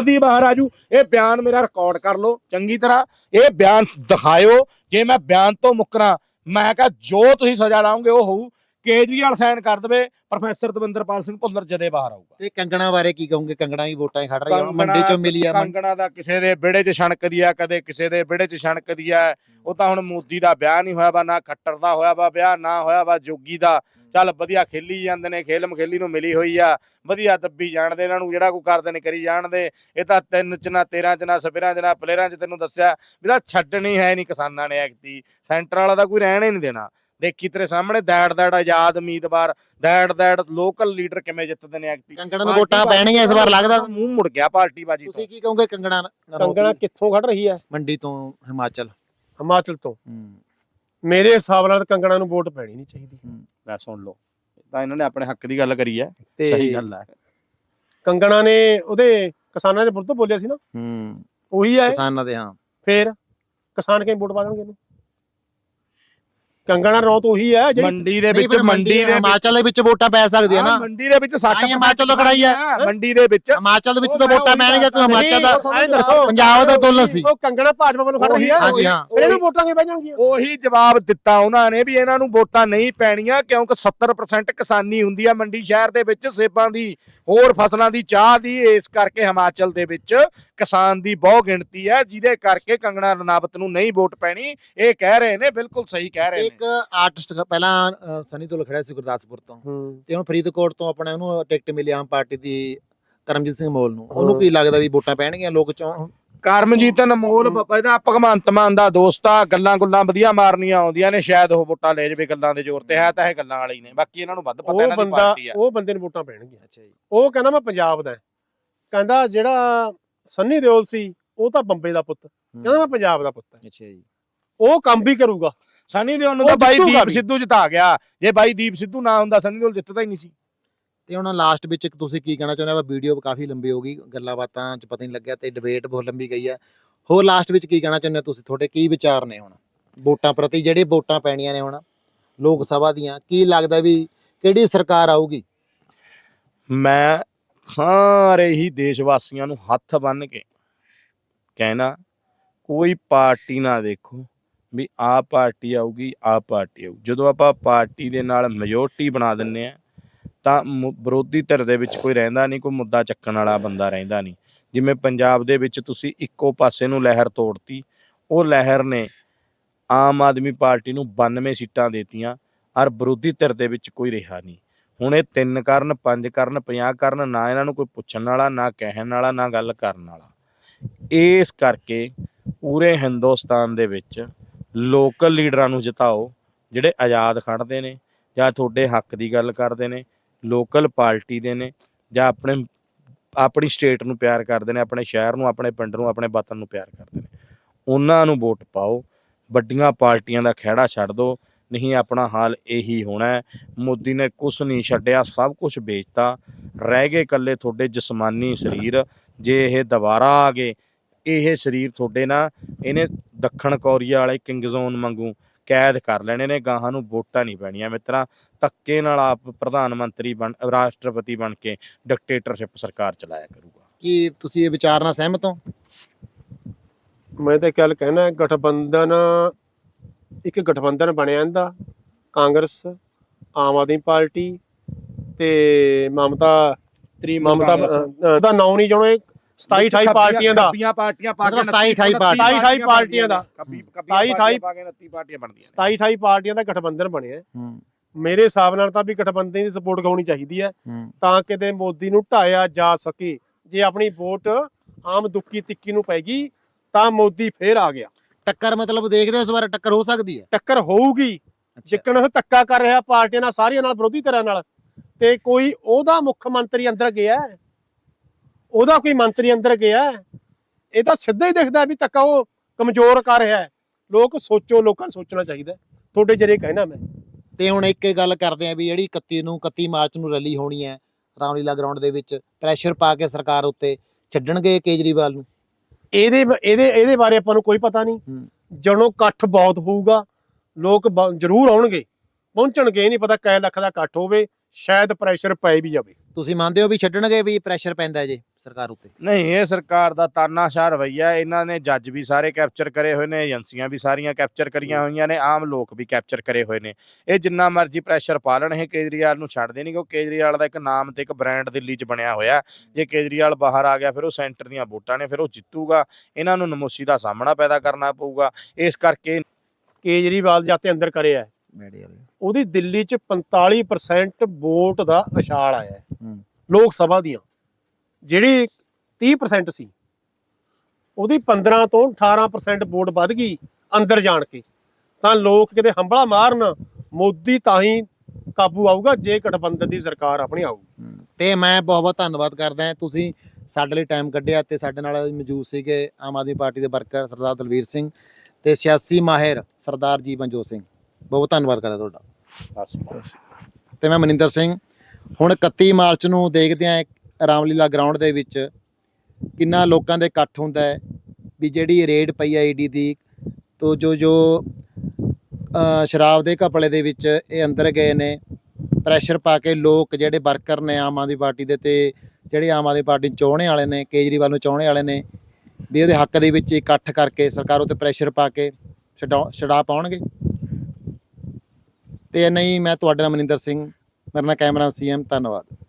ਹੀ ਬਾਹਰ ਆ ਜੂ ਇਹ ਬਿਆਨ ਮੇਰਾ ਰਿਕਾਰਡ ਕਰ ਲਓ ਚੰਗੀ ਤਰ੍ਹਾਂ। ਇਹ ਬਿਆਨ ਦਿਖਾਇਓ। ਜੇ ਮੈਂ ਬਿਆਨ ਤੋਂ ਮੁੱਕਰਾਂ ਮੈਂ ਕਹਾਂ ਜੋ ਤੁਸੀਂ ਸਜ਼ਾ ਲਾਓਗੇ ਉਹ ਹੋਊ। ਕੇਜਰੀਵਾਲ ਸਾਈਨ ਕਰ ਦੇਵੇ ਪ੍ਰੋਫੈਸਰ ਦਵਿੰਦਰਪਾਲ ਸਿੰਘ ਭੁੱਲਰ ਜਦੇ ਬਾਹਰ ਆਊਗਾ। ਤੇ ਕੰਗਣਾ ਬਾਰੇ ਕੀ ਕਹੋਗੇ? ਕੰਗਣਾ ਵੀ ਵੋਟਾਂ ਹੀ ਖੜ ਰਹੀ ਕੰਗਣਾ- ਮੰਡੀ ਚੋਂ ਮਿਲੀ ਆ ਕੰਗਣਾ ਦਾ ਕਿਸੇ ਦੇ ਵਿਹੜੇ 'ਚ ਛਣਕਦੀ ਆ ਕਦੇ ਕਿਸੇ ਦੇ ਵਿਹੜੇ 'ਚ ਛਣਕਦੀ ਆ। ਉਹ ਤਾਂ ਹੁਣ ਮੋਦੀ ਦਾ ਵਿਆਹ ਨਹੀਂ ਹੋਇਆ ਵਾ ਨਾ ਖੱਟਰ ਦਾ ਹੋਇਆ ਵਾ ਵਿਆਹ ਨਾ ਹੋਇਆ ਵਾ ਜੋਗੀ ਦਾ। ਚੱਲ ਵਧੀਆ ਖੇਲੀ ਜਾਂਦੇ ਨੇ ਖੇਲਮ ਖੇਲੀ ਨੂੰ ਮਿਲੀ ਹੋਈ ਆ। ਵਧੀਆ ਦੱਬੀ ਜਾਣਦੇ ਇਹਨਾਂ ਨੂੰ ਜਿਹੜਾ ਕੋਈ ਕਰਦੇ ਨੇ ਕਰੀ ਜਾਣਦੇ। ਇਹ ਤਾਂ ਤਿੰਨ ਚ ਨਾ 13 ਚ ਨਾ ਸਪਿਰਾਂ ਚ ਨਾ ਪਲੇਅਰਾਂ ਚ ਤੈਨੂੰ ਦੱਸਿਆ ਵੀ ਤਾਂ ਛੱਡਣੀ ਹੈ ਨਹੀਂ ਕਿਸਾਨਾਂ ਨੇ ਐਕਤੀ ਸੈਂਟਰ ਵਾਲਾ ਦਾ ਕੋਈ ਰਹਿਣ ਹੀ ਨਹੀਂ ਦੇਣਾ। ਦੇਖੀ ਤੇਰੇ ਸਾਹਮਣੇ ਦੈੜ ਦੈੜ ਆਜ਼ਾਦ ਉਮੀਦਵਾਰ ਦੈੜ ਦੈੜ ਲੋਕਲ ਲੀਡਰ ਕਿਵੇਂ ਜਿੱਤਦੇ ਨੇ ਐਕਤੀ ਕੰਗਣਾ ਨੂੰ ਵੋਟਾਂ ਪੈਣਗੀਆਂ ਇਸ ਵਾਰ ਲੱਗਦਾ? ਮੂੰਹ ਮੁੜ ਗਿਆ ਪਾਰਟੀ ਬਾਜੀ ਤੋਂ। ਤੁਸੀਂ ਕੀ ਕਹੋਗੇ ਕੰਗਣਾ ਕੰਗਣਾ ਕਿੱਥੋਂ ਖੜ ਰਹੀ ਹੈ? ਮੰਡੀ ਤੋਂ ਹਿਮਾਚਲ। ਹਿਮਾਚਲ ਤੋਂ। ਹੂੰ। ਮੇਰੇ ਹਿਸਾਬ ਨਾਲ ਤਾਂ ਕੰਗਣਾ ਨੂੰ ਵੋਟ ਪੈਣੀ ਨਹੀਂ ਚਾਹੀਦੀ। ਲੈ ਸੁਣ ਲਓ ਤਾਂ ਇਹਨਾਂ ਨੇ ਆਪਣੇ ਹੱਕ ਦੀ ਗੱਲ ਕਰੀ ਹੈ ਤੇ ਸਹੀ ਗੱਲ ਹੈ। ਕੰਗਣਾ ਨੇ ਉਹਦੇ ਕਿਸਾਨਾਂ ਦੇ ਵਿਰੁੱਧ ਬੋਲਿਆ ਸੀ ਨਾ? ਹੂੰ। ਉਹੀ ਹੈ। ਕਿਸਾਨਾਂ ਦੇ ਹਾਂ। ਫੇਰ ਕਿਸਾਨ ਕਿਵੇਂ ਵੋਟ ਪਾ ਦੇਣਗੇ ਇਹਨੂੰ? ਕੰਗਣਾ ਰੌਤ ਉਹੀ ਹੈ ਜਿਹੜੀ ਮੰਡੀ ਦੇ ਵਿੱਚ ਮੰਡੀ ਦੇ ਹਿਮਾਚਲ ਦੇ ਵਿੱਚ ਵੋਟਾਂ ਪੈ ਸਕਦੀਆਂ ਨਾ। ਮੰਡੀ ਦੇ ਵਿੱਚ 60 ਆਈ ਹਿਮਾਚਲ ਤੋਂ ਖੜਾਈ ਹੈ। ਮੰਡੀ ਦੇ ਵਿੱਚ। ਹਿਮਾਚਲ ਦੇ ਵਿੱਚ ਤਾਂ ਵੋਟਾਂ ਪੈਣਗੀਆਂ ਦੱਸਦਾ। ਹਿਮਾਚਲ ਦਾ ਨਹੀਂ, ਐਂ ਦੱਸੋ। ਪੰਜਾਬ ਦਾ ਤੁਲਨਾ ਸੀ ਉਹ ਕੰਗਣਾ ਭਾਜਪਾ ਵੱਲੋਂ ਖੜ ਰਹੀ ਹੈ ਹਾਂਜੀ ਹਾਂ। ਫਿਰ ਇਹਨੂੰ ਵੋਟਾਂ ਕਿਵੇਂ ਪੈ ਜਾਣਗੀਆਂ? ਉਹੀ ਜਵਾਬ ਦਿੱਤਾ ਉਹਨਾਂ ਨੇ ਵੀ ਇਹਨਾਂ ਨੂੰ ਵੋਟਾਂ ਨਹੀਂ ਪੈਣੀਆਂ ਕਿਉਂਕਿ 70% ਕਿਸਾਨੀ ਹੁੰਦੀ ਆ ਮੰਡੀ ਸ਼ਹਿਰ ਦੇ ਵਿੱਚ ਸੇਬਾਂ ਦੀ ਹੋਰ ਫਸਲਾਂ ਦੀ ਚਾਹ ਦੀ ਇਸ ਕਰਕੇ ਹਿਮਾਚਲ ਦੇ ਵਿੱਚ ਕਿਸਾਨ ਦੀ ਬਹੁ ਗਿਣਤੀ ਹੈ ਜਿਹਦੇ ਕਰਕੇ ਕੰਗਣਾ ਰਣਾਵਤ ਨੂੰ ਨਹੀਂ ਵੋਟ ਪੈਣੀ। ਇਹ ਕਹਿ ਰਹੇ ਨੇ ਬਿਲਕੁਲ ਸਹੀ ਕਹਿ ਰਹੇ ਇੱਕ ਆਰਟਿਸਟ ਪਹਿਲਾਂ ਸਨੀ ਤੋਂ ਖੜਿਆ ਸੀ ਗੁਰਦਾਸਪੁਰ ਤੋਂ। ਹੂੰ। ਤੇ ਹੁਣ ਫਰੀਦਕੋਟ ਤੋਂ ਆਪਣੇ ਉਹਨੂੰ ਟਿਕਟ ਮਿਲੀ ਆਮ ਪਾਰਟੀ ਦੀ ਕਰਮਜੀਤ ਸਿੰਘ ਮੋਲ ਨੂੰ। ਉਹਨੂੰ ਕੀ ਲੱਗਦਾ ਵੀ ਵੋਟਾਂ ਪੈਣਗੀਆਂ ਲੋਕ ਚੋਂ ਕਰਮਜੀਤ ਅਨਮੋਲ ਬ- ਇਹਦਾ ਭਗਵੰਤ ਮਾਨ ਦਾ ਦੋਸਤ ਆ ਗੱਲਾਂ ਗੁੱਲਾਂ ਵਧੀਆ ਮਾਰਨੀਆਂ ਆਉਂਦੀਆਂ ਨੇ ਸ਼ਾਇਦ ਉਹ ਵੋਟਾਂ ਲੈ ਜਾਵੇ ਗੱਲਾਂ ਦੇ ਜ਼ੋਰ ਤੇ ਹੈ ਤਾਂ ਇਹ ਗੱਲਾਂ ਵਾਲੇ ਨੇ। ਬਾਕੀ ਇਹਨਾਂ ਨੂੰ ਵੱਧ ਪਤਾ ਉਹ ਇਹਨਾਂ ਦੀ ਬੰਦਾ ਪਾਰਟੀ ਆ। ਉਹ ਬੰਦੇ ਨੂੰ ਵੋਟਾਂ ਪੈਣਗੀਆਂ। ਅੱਛਾ ਜੀ। ਉਹ ਕਹਿੰਦਾ ਮੈਂ ਪੰਜਾਬ ਦਾ ਹਾਂ। ਕਹਿੰਦਾ ਜਿਹੜਾ ਸੰਨੀ ਦਿਓਲ ਸੀ ਉਹ ਤਾਂ ਬੰਬੇ ਦਾ ਪੁੱਤ। ਕਹਿੰਦਾ ਮੈਂ ਪੰਜਾਬ ਦਾ ਪੁੱਤ ਹਾਂ। ਅੱਛਾ ਜੀ। ਉਹ ਕੰਮ ਵੀ ਕਰੂਗਾ। ਸਨੀ ਦਿਓਲ ਨੂੰ ਤਾਂ ਬਾਈ ਦੀਪ। ਸਿੱਧੂ ਜਿਤਾ ਗਿਆ। ਜੇ ਬਾਈ ਦੀਪ ਸਿੱਧੂ ਨਾ ਹੁੰਦਾ ਸਨੀ ਦਿਓਲ ਜਿੱਤਦਾ ਹੀ ਨਹੀਂ ਸੀ। ਤੇ ਹੁਣ ਲਾਸਟ ਵਿੱਚ ਇੱਕ ਤੁਸੀਂ ਕੀ ਕਹਿਣਾ ਚਾਹੁੰਦੇ ਹੋ? ਵੀਡੀਓ ਕਾਫੀ ਲੰਬੀ ਹੋ ਗਈ ਗੱਲਾਂ ਬਾਤਾਂ ਚ ਪਤਾ ਨਹੀਂ ਲੱਗਿਆ ਤੇ ਡਿਬੇਟ ਬਹੁਤ ਲੰਬੀ ਗਈ ਹੈ। ਹੋਰ ਲਾਸਟ ਵਿੱਚ ਕੀ ਕਹਿਣਾ ਚਾਹੁੰਦੇ ਹੋ ਤੁਸੀਂ? ਤੁਹਾਡੇ ਕੀ ਵਿਚਾਰ ਨੇ ਹੁਣ? ਵੋਟਾਂ ਪ੍ਰਤੀ ਜਿਹੜੇ ਵੋਟਾਂ ਪੈਣੀਆਂ ਨੇ ਹੁਣ ਲੋਕ ਸਭਾ ਦੀਆਂ ਕੀ ਲੱਗਦਾ ਵੀ ਕਿਹੜੀ ਸਰਕਾਰ ਆਊਗੀ? ਮੈਂ ਸਾਰੇ ਹੀ ਦੇਸ਼ ਵਾਸੀਆਂ ਨੂੰ ਹੱਥ ਬੰਨ੍ਹ ਕੇ ਕਹਿਣਾ ਕੋਈ ਪਾਰਟੀ ਨਾ ਦੇਖੋ। ਵੀ ਆ ਪਾਰਟੀ ਆਊਗੀ ਆ ਪਾਰਟੀ ਆਊ। ਜਦੋਂ ਆਪਾਂ ਪਾਰਟੀ ਦੇ ਨਾਲ ਮੈਜੋਰਟੀ ਬਣਾ ਦਿੰਨੇ ਆ ਤਾਂ ਵਿਰੋਧੀ ਧਿਰ ਦੇ ਵਿੱਚ ਕੋਈ ਰਹਿੰਦਾ ਨਹੀਂ, ਕੋਈ ਮੁੱਦਾ ਚੱਕਣ ਵਾਲਾ ਬੰਦਾ ਰਹਿੰਦਾ ਨਹੀਂ। ਜਿਵੇਂ ਪੰਜਾਬ ਦੇ ਵਿੱਚ ਤੁਸੀਂ ਇੱਕੋ ਪਾਸੇ ਨੂੰ ਲਹਿਰ ਤੋੜਤੀ, ਉਹ ਲਹਿਰ ਨੇ ਆਮ ਆਦਮੀ ਪਾਰਟੀ ਨੂੰ 92 ਸੀਟਾਂ ਦੇਤੀਆਂ, ਔਰ ਵਿਰੋਧੀ ਧਿਰ ਦੇ ਵਿੱਚ ਕੋਈ ਰਿਹਾ ਨਹੀਂ। ਹੁਣ ਇਹ ਤਿੰਨ ਕਰਨ, ਪੰਜ ਕਰਨ 50 ਕਰਨ, ਨਾ ਇਹਨਾਂ ਨੂੰ ਕੋਈ ਪੁੱਛਣ ਵਾਲਾ, ਨਾ ਕਹਿਣ ਵਾਲਾ, ਨਾ ਗੱਲ ਕਰਨ ਵਾਲਾ। ਇਸ ਕਰਕੇ ਪੂਰੇ ਹਿੰਦੁਸਤਾਨ ਦੇ ਵਿੱਚ ਲੋਕਲ ਲੀਡਰਾਂ ਨੂੰ ਜਿਤਾਓ, ਜਿਹੜੇ ਆਜ਼ਾਦ ਖੜਦੇ ਨੇ ਜਾਂ ਤੁਹਾਡੇ ਹੱਕ ਦੀ ਗੱਲ ਕਰਦੇ ਨੇ, ਲੋਕਲ ਪਾਰਟੀ ਦੇ ਨੇ ਜਾਂ ਆਪਣੇ, ਆਪਣੀ ਸਟੇਟ ਨੂੰ ਪਿਆਰ ਕਰਦੇ ਨੇ, ਆਪਣੇ ਸ਼ਹਿਰ ਨੂੰ, ਆਪਣੇ ਪਿੰਡ ਨੂੰ, ਆਪਣੇ ਵਤਨ ਨੂੰ ਪਿਆਰ ਕਰਦੇ ਨੇ। ਉਹਨਾਂ ਨੂੰ ਵੋਟ ਪਾਓ, ਵੱਡੀਆਂ ਪਾਰਟੀਆਂ ਦਾ ਖਹਿੜਾ ਛੱਡ ਦਿਓ ਨਹੀਂ ਆਪਣਾ ਹਾਲ ਇਹੀ ਹੋਣਾ ਮੋਦੀ ਨੇ ਕੁਝ ਨਹੀਂ ਛੱਡਿਆ, ਸਭ ਕੁਝ ਵੇਚਤਾ। ਰਹਿ ਗਏ ਇਕੱਲੇ ਤੁਹਾਡੇ ਜਿਸਮਾਨੀ ਸਰੀਰ, ਜੇ ਇਹ ਦੁਬਾਰਾ ਆ ਗਏ ਇਹ ਸਰੀਰ ਤੁਹਾਡੇ ਨਾ ਇਹਨੇ ਦੱਖਣ ਕੋਰੀਆ ਵਾਲੇ ਕਿੰਗ ਜ਼ੋਨ ਵਾਂਗੂ ਕੈਦ ਕਰ ਲੈਣੇ ਨੇ ਗਾਹਾਂ ਨੂੰ ਵੋਟਾਂ ਨਹੀਂ ਪੈਣੀਆਂ। ਮਿੱਤਰਾ ਧੱਕੇ ਨਾਲ ਆਪ ਪ੍ਰਧਾਨ ਮੰਤਰੀ ਬਣ ਰਾਸ਼ਟਰਪਤੀ ਬਣ ਕੇ ਡਿਕਟੇਟਰਸ਼ਿਪ ਸਰਕਾਰ ਚਲਾਇਆ ਕਰੂਗਾ। ਕੀ ਤੁਸੀਂ ਇਹ ਵਿਚਾਰ ਨਾਲ ਸਹਿਮਤ ਹੋ? ਮੈਂ ਤਾਂ ਕੱਲ ਕਹਿਣਾ ਗਠਬੰਧਨ ਇੱਕ ਗਠਬੰਧਨ ਬਣਿਆ ਇਹਦਾ। ਕਾਂਗਰਸ ਆਮ ਆਦਮੀ ਪਾਰਟੀ ਤੇ ਮਮਤਾ ਮਮਤਾ ਅ, ਦਾ ਨਾਂ ਨਹੀਂ ਜਾਣੋ 27 28 ਪਾਰਟੀਆਂ ਦਾ। ਖੱਬੀਆਂ ਪਾਰਟੀਆਂ ਪਾ ਮਤਲਬ 27 28 ਪਾਰਟੀਆਂ। 27 ਪਾਰਟੀਆਂ ਦਾ। 27 27 28 ਪਾ ਕੇ 29 ਪਾਰਟੀਆਂ ਬਣਦੀਆਂ 27 28 ਪਾਰਟੀਆਂ ਦਾ ਗਠਬੰਧਨ ਬਣਿਆ ਹੂੰ। ਮੇਰੇ ਹਿਸਾਬ ਨਾਲ ਤਾਂ ਵੀ ਗਠਬੰਧਨ ਦੀ ਸਪੋਰਟ ਹੋਣੀ ਚਾਹੀਦੀ ਹੈ। ਤਾਂ ਕਿਤੇ ਮੋਦੀ ਨੂੰ ਢਾਇਆ ਜਾ ਸਕੇ ਜੇ ਆਪਣੀ ਵੋਟ ਆਮ ਦੁੱਕੀ ਤਿੱਕੀ ਨੂੰ ਪੈਗੀ ਤਾਂ ਮੋਦੀ ਫੇਰ ਆ ਗਿਆ। ਟੱਕਰ ਮਤਲਬ ਦੇਖਦੇ ਹੋ ਇਸ ਵਾਰ ਟੱਕਰ ਹੋ ਸਕਦੀ ਹੈ? ਟੱਕਰ ਹੋਊਗੀ। ਜਿੱਕਣ ਉਹ ਧੱਕਾ ਕਰ ਰਿਹਾ ਪਾਰਟੀਆਂ ਨਾਲ ਸਾਰੀਆਂ ਨਾਲ ਵਿਰੋਧੀ ਧਿਰਾਂ ਨਾਲ। ਤੇ ਕੋਈ ਉਹਦਾ ਮੁੱਖ ਮੰਤਰੀ ਅੰਦਰ ਗਿਆ ਹੈ। ਉਹਦਾ ਕੋਈ ਮੰਤਰੀ ਅੰਦਰ ਗਿਆ। ਇਹ ਤਾਂ ਸਿੱਧਾ ਹੀ ਦਿਖਦਾ ਵੀ ਧੱਕਾ ਉਹ ਕਮਜ਼ੋਰ ਕਰ ਰਿਹਾ ਹੈ। ਲੋਕ ਸੋਚੋ ਲੋਕਾਂ ਨੂੰ ਸੋਚਣਾ ਚਾਹੀਦਾ। ਤੁਹਾਡੇ ਜਰੇ ਕਹਿਣਾ ਮੈਂ ਤੇ ਹੁਣ ਇੱਕ ਗੱਲ ਕਰਦੇ ਆ ਵੀ ਜਿਹੜੀ 31 ਨੂੰ 31 ਮਾਰਚ ਨੂੰ ਰੈਲੀ ਹੋਣੀ ਹੈ ਰਾਮਲੀਲਾ ਗਰਾਊਂਡ ਦੇ ਵਿੱਚ ਪ੍ਰੈਸ਼ਰ ਪਾ ਕੇ ਸਰਕਾਰ ਉੱਤੇ ਛੱਡਣਗੇ ਕੇਜਰੀਵਾਲ ਨੂੰ ਇਹਦੇ ਇਹਦੇ ਇਹਦੇ ਬਾਰੇ ਆਪਾਂ ਨੂੰ ਕੋਈ ਪਤਾ ਨਹੀਂ। ਜਦੋਂ ਇਕੱਠ ਬਹੁਤ ਹੋਊਗਾ ਲੋਕ ਜ਼ਰੂਰ ਆਉਣਗੇ ਪਹੁੰਚਣਗੇ ਨਹੀਂ ਪਤਾ ਕੈ ਲੱਖ ਦਾ ਇਕੱਠ ਹੋਵੇ ਸ਼ਾਇਦ ਪ੍ਰੈਸ਼ਰ ਪਏ ਵੀ ਜਾਵੇ। ਤੁਸੀਂ ਮੰਨਦੇ ਹੋ ਵੀ ਛੱਡਣਗੇ ਵੀ ਪ੍ਰੈਸ਼ਰ ਪੈਂਦਾ ਜੇ ਸਰਕਾਰ ਉੱਤੇ? ਨਹੀਂ ਇਹ ਸਰਕਾਰ ਦਾ ਤਾਨਾਸ਼ਾਹ ਰਵਈਆ। ਇਹਨਾਂ ਨੇ ਜੱਜ ਵੀ ਸਾਰੇ ਕੈਪਚਰ ਕਰੇ ਹੋਏ ਨੇ ਏਜੰਸੀਆਂ ਵੀ ਸਾਰੀਆਂ ਕੈਪਚਰ ਕਰੀਆਂ ਹੋਈਆਂ ਨੇ ਆਮ ਲੋਕ ਵੀ ਕੈਪਚਰ ਕਰੇ ਹੋਏ ਨੇ। ਇਹ ਜਿੰਨਾ ਮਰਜ਼ੀ ਪ੍ਰੈਸ਼ਰ ਪਾ ਲੈਣ ਇਹ ਕੇਜਰੀਵਾਲ ਨੂੰ ਛੱਡਦੇ ਨਹੀਂ ਕਿਉਂਕਿ ਕੇਜਰੀਵਾਲ ਦਾ ਇੱਕ ਨਾਮ ਤੇ ਇੱਕ ਬ੍ਰਾਂਡ ਦਿੱਲੀ 'ਚ ਬਣਿਆ ਹੋਇਆ ਜੇ ਕੇਜਰੀਵਾਲ ਬਾਹਰ ਆ ਗਿਆ ਫਿਰ ਉਹ ਸੈਂਟਰ ਦੀਆਂ ਵੋਟਾਂ ਨੇ ਫਿਰ ਉਹ ਜਿੱਤੂਗਾ। ਇਹਨਾਂ ਨੂੰ ਨਮੋਸ਼ੀ ਦਾ ਸਾਹਮਣਾ ਪੈਦਾ ਕਰਨਾ ਪਊਗਾ। ਇਸ ਕਰਕੇ ਕੇਜਰੀਵਾਲ ਜਾਤੇ ਅੰਦਰ ਕਰਿਆ ਹੈ। ਮੈਡੀ ਵਾਲੇ। ਉਹਦੀ ਦਿੱਲੀ 'ਚ 45% ਵੋਟ ਦਾ ਅਛਾਲ ਆਇਆ ਹੈ। ਲੋਕ ਸਭਾ ਦੀਆਂ। ਜਿਹੜੀ 30% ਸੀ ਉਹਦੀ 15 ਤੋਂ 18% ਵੋਟ ਵੱਧ ਗਈ ਅੰਦਰ ਜਾਣ ਕੇ। ਤਾਂ ਲੋਕ ਕਿਤੇ ਹੰਬਲਾ ਮਾਰਨ ਮੋਦੀ ਤਾਂ ਹੀ ਕਾਬੂ ਆਊਗਾ ਜੇ ਗਠਬੰਧਨ ਦੀ ਸਰਕਾਰ ਆਪਣੀ ਆਊਗੀ। ਹਮ, ਤੇ ਮੈਂ ਬਹੁਤ ਬਹੁਤ ਧੰਨਵਾਦ ਕਰਦਾ ਹਾਂ। ਤੁਸੀਂ ਸਾਡੇ ਲਈ ਟਾਈਮ ਕੱਢਿਆ ਤੇ ਸਾਡੇ ਨਾਲ ਮੌਜੂਦ ਸੀਗੇ ਆਮ ਆਦਮੀ ਪਾਰਟੀ ਦੇ ਵਰਕਰ ਸਰਦਾਰ ਦਲਵੀਰ ਸਿੰਘ ਤੇ ਸਿਆਸੀ ਮਾਹਿਰ ਸਰਦਾਰ ਜੀਵਨਜੋਤ ਸਿੰਘ। ਬਹੁਤ ਧੰਨਵਾਦ ਕਰਦਾ ਤੁਹਾਡਾ। ਤੇ ਮੈਂ ਮਨਿੰਦਰ ਸਿੰਘ ਹੁਣ 31 ਮਾਰਚ ਨੂੰ ਦੇਖਦੇ ਆਂ ਰਾਮਲੀਲਾ ਗਰਾਊਂਡ ਦੇ ਵਿੱਚ ਕਿੰਨਾ ਲੋਕਾਂ ਦੇ ਇਕੱਠ ਹੁੰਦਾ ਹੈ ਵੀ ਜਿਹੜੀ ਰੇਡ ਪਈ ਆ ਈਡੀ ਦੀ ਤੋ ਜੋ ਜੋ ਸ਼ਰਾਬ ਦੇ ਘਪਲੇ ਦੇ ਵਿੱਚ ਇਹ ਅੰਦਰ ਗਏ ਨੇ ਪ੍ਰੈਸ਼ਰ ਪਾ ਕੇ ਲੋਕ ਜਿਹੜੇ ਵਰਕਰ ਨੇ ਆਮ ਆਦਮੀ ਪਾਰਟੀ ਦੇ ਤੇ ਜਿਹੜੇ ਆਮ ਆਦਮੀ ਪਾਰਟੀ ਨੂੰ ਚਾਹੁੰਦੇ ਵਾਲੇ ਨੇ ਕੇਜਰੀਵਾਲ ਨੂੰ ਚਾਹੁੰਦੇ ਵਾਲੇ ਨੇ ਵੀ ਉਹਦੇ ਹੱਕ ਦੇ ਵਿੱਚ ਇਕੱਠ ਕਰਕੇ ਸਰਕਾਰ ਉੱਤੇ ਪ੍ਰੈਸ਼ਰ ਪਾ ਕੇ ਛਡਾ ਛਡਾ ਪਾਉਣਗੇ। ਤੇ ਨਹੀਂ ਮੈਂ ਤੁਹਾਡੇ ਨਾਲ ਮਨਿੰਦਰ ਸਿੰਘ ਮੇਰਾ ਨਾਮ ਕੈਮਰਾ ਸੀਐਮ ਧੰਨਵਾਦ।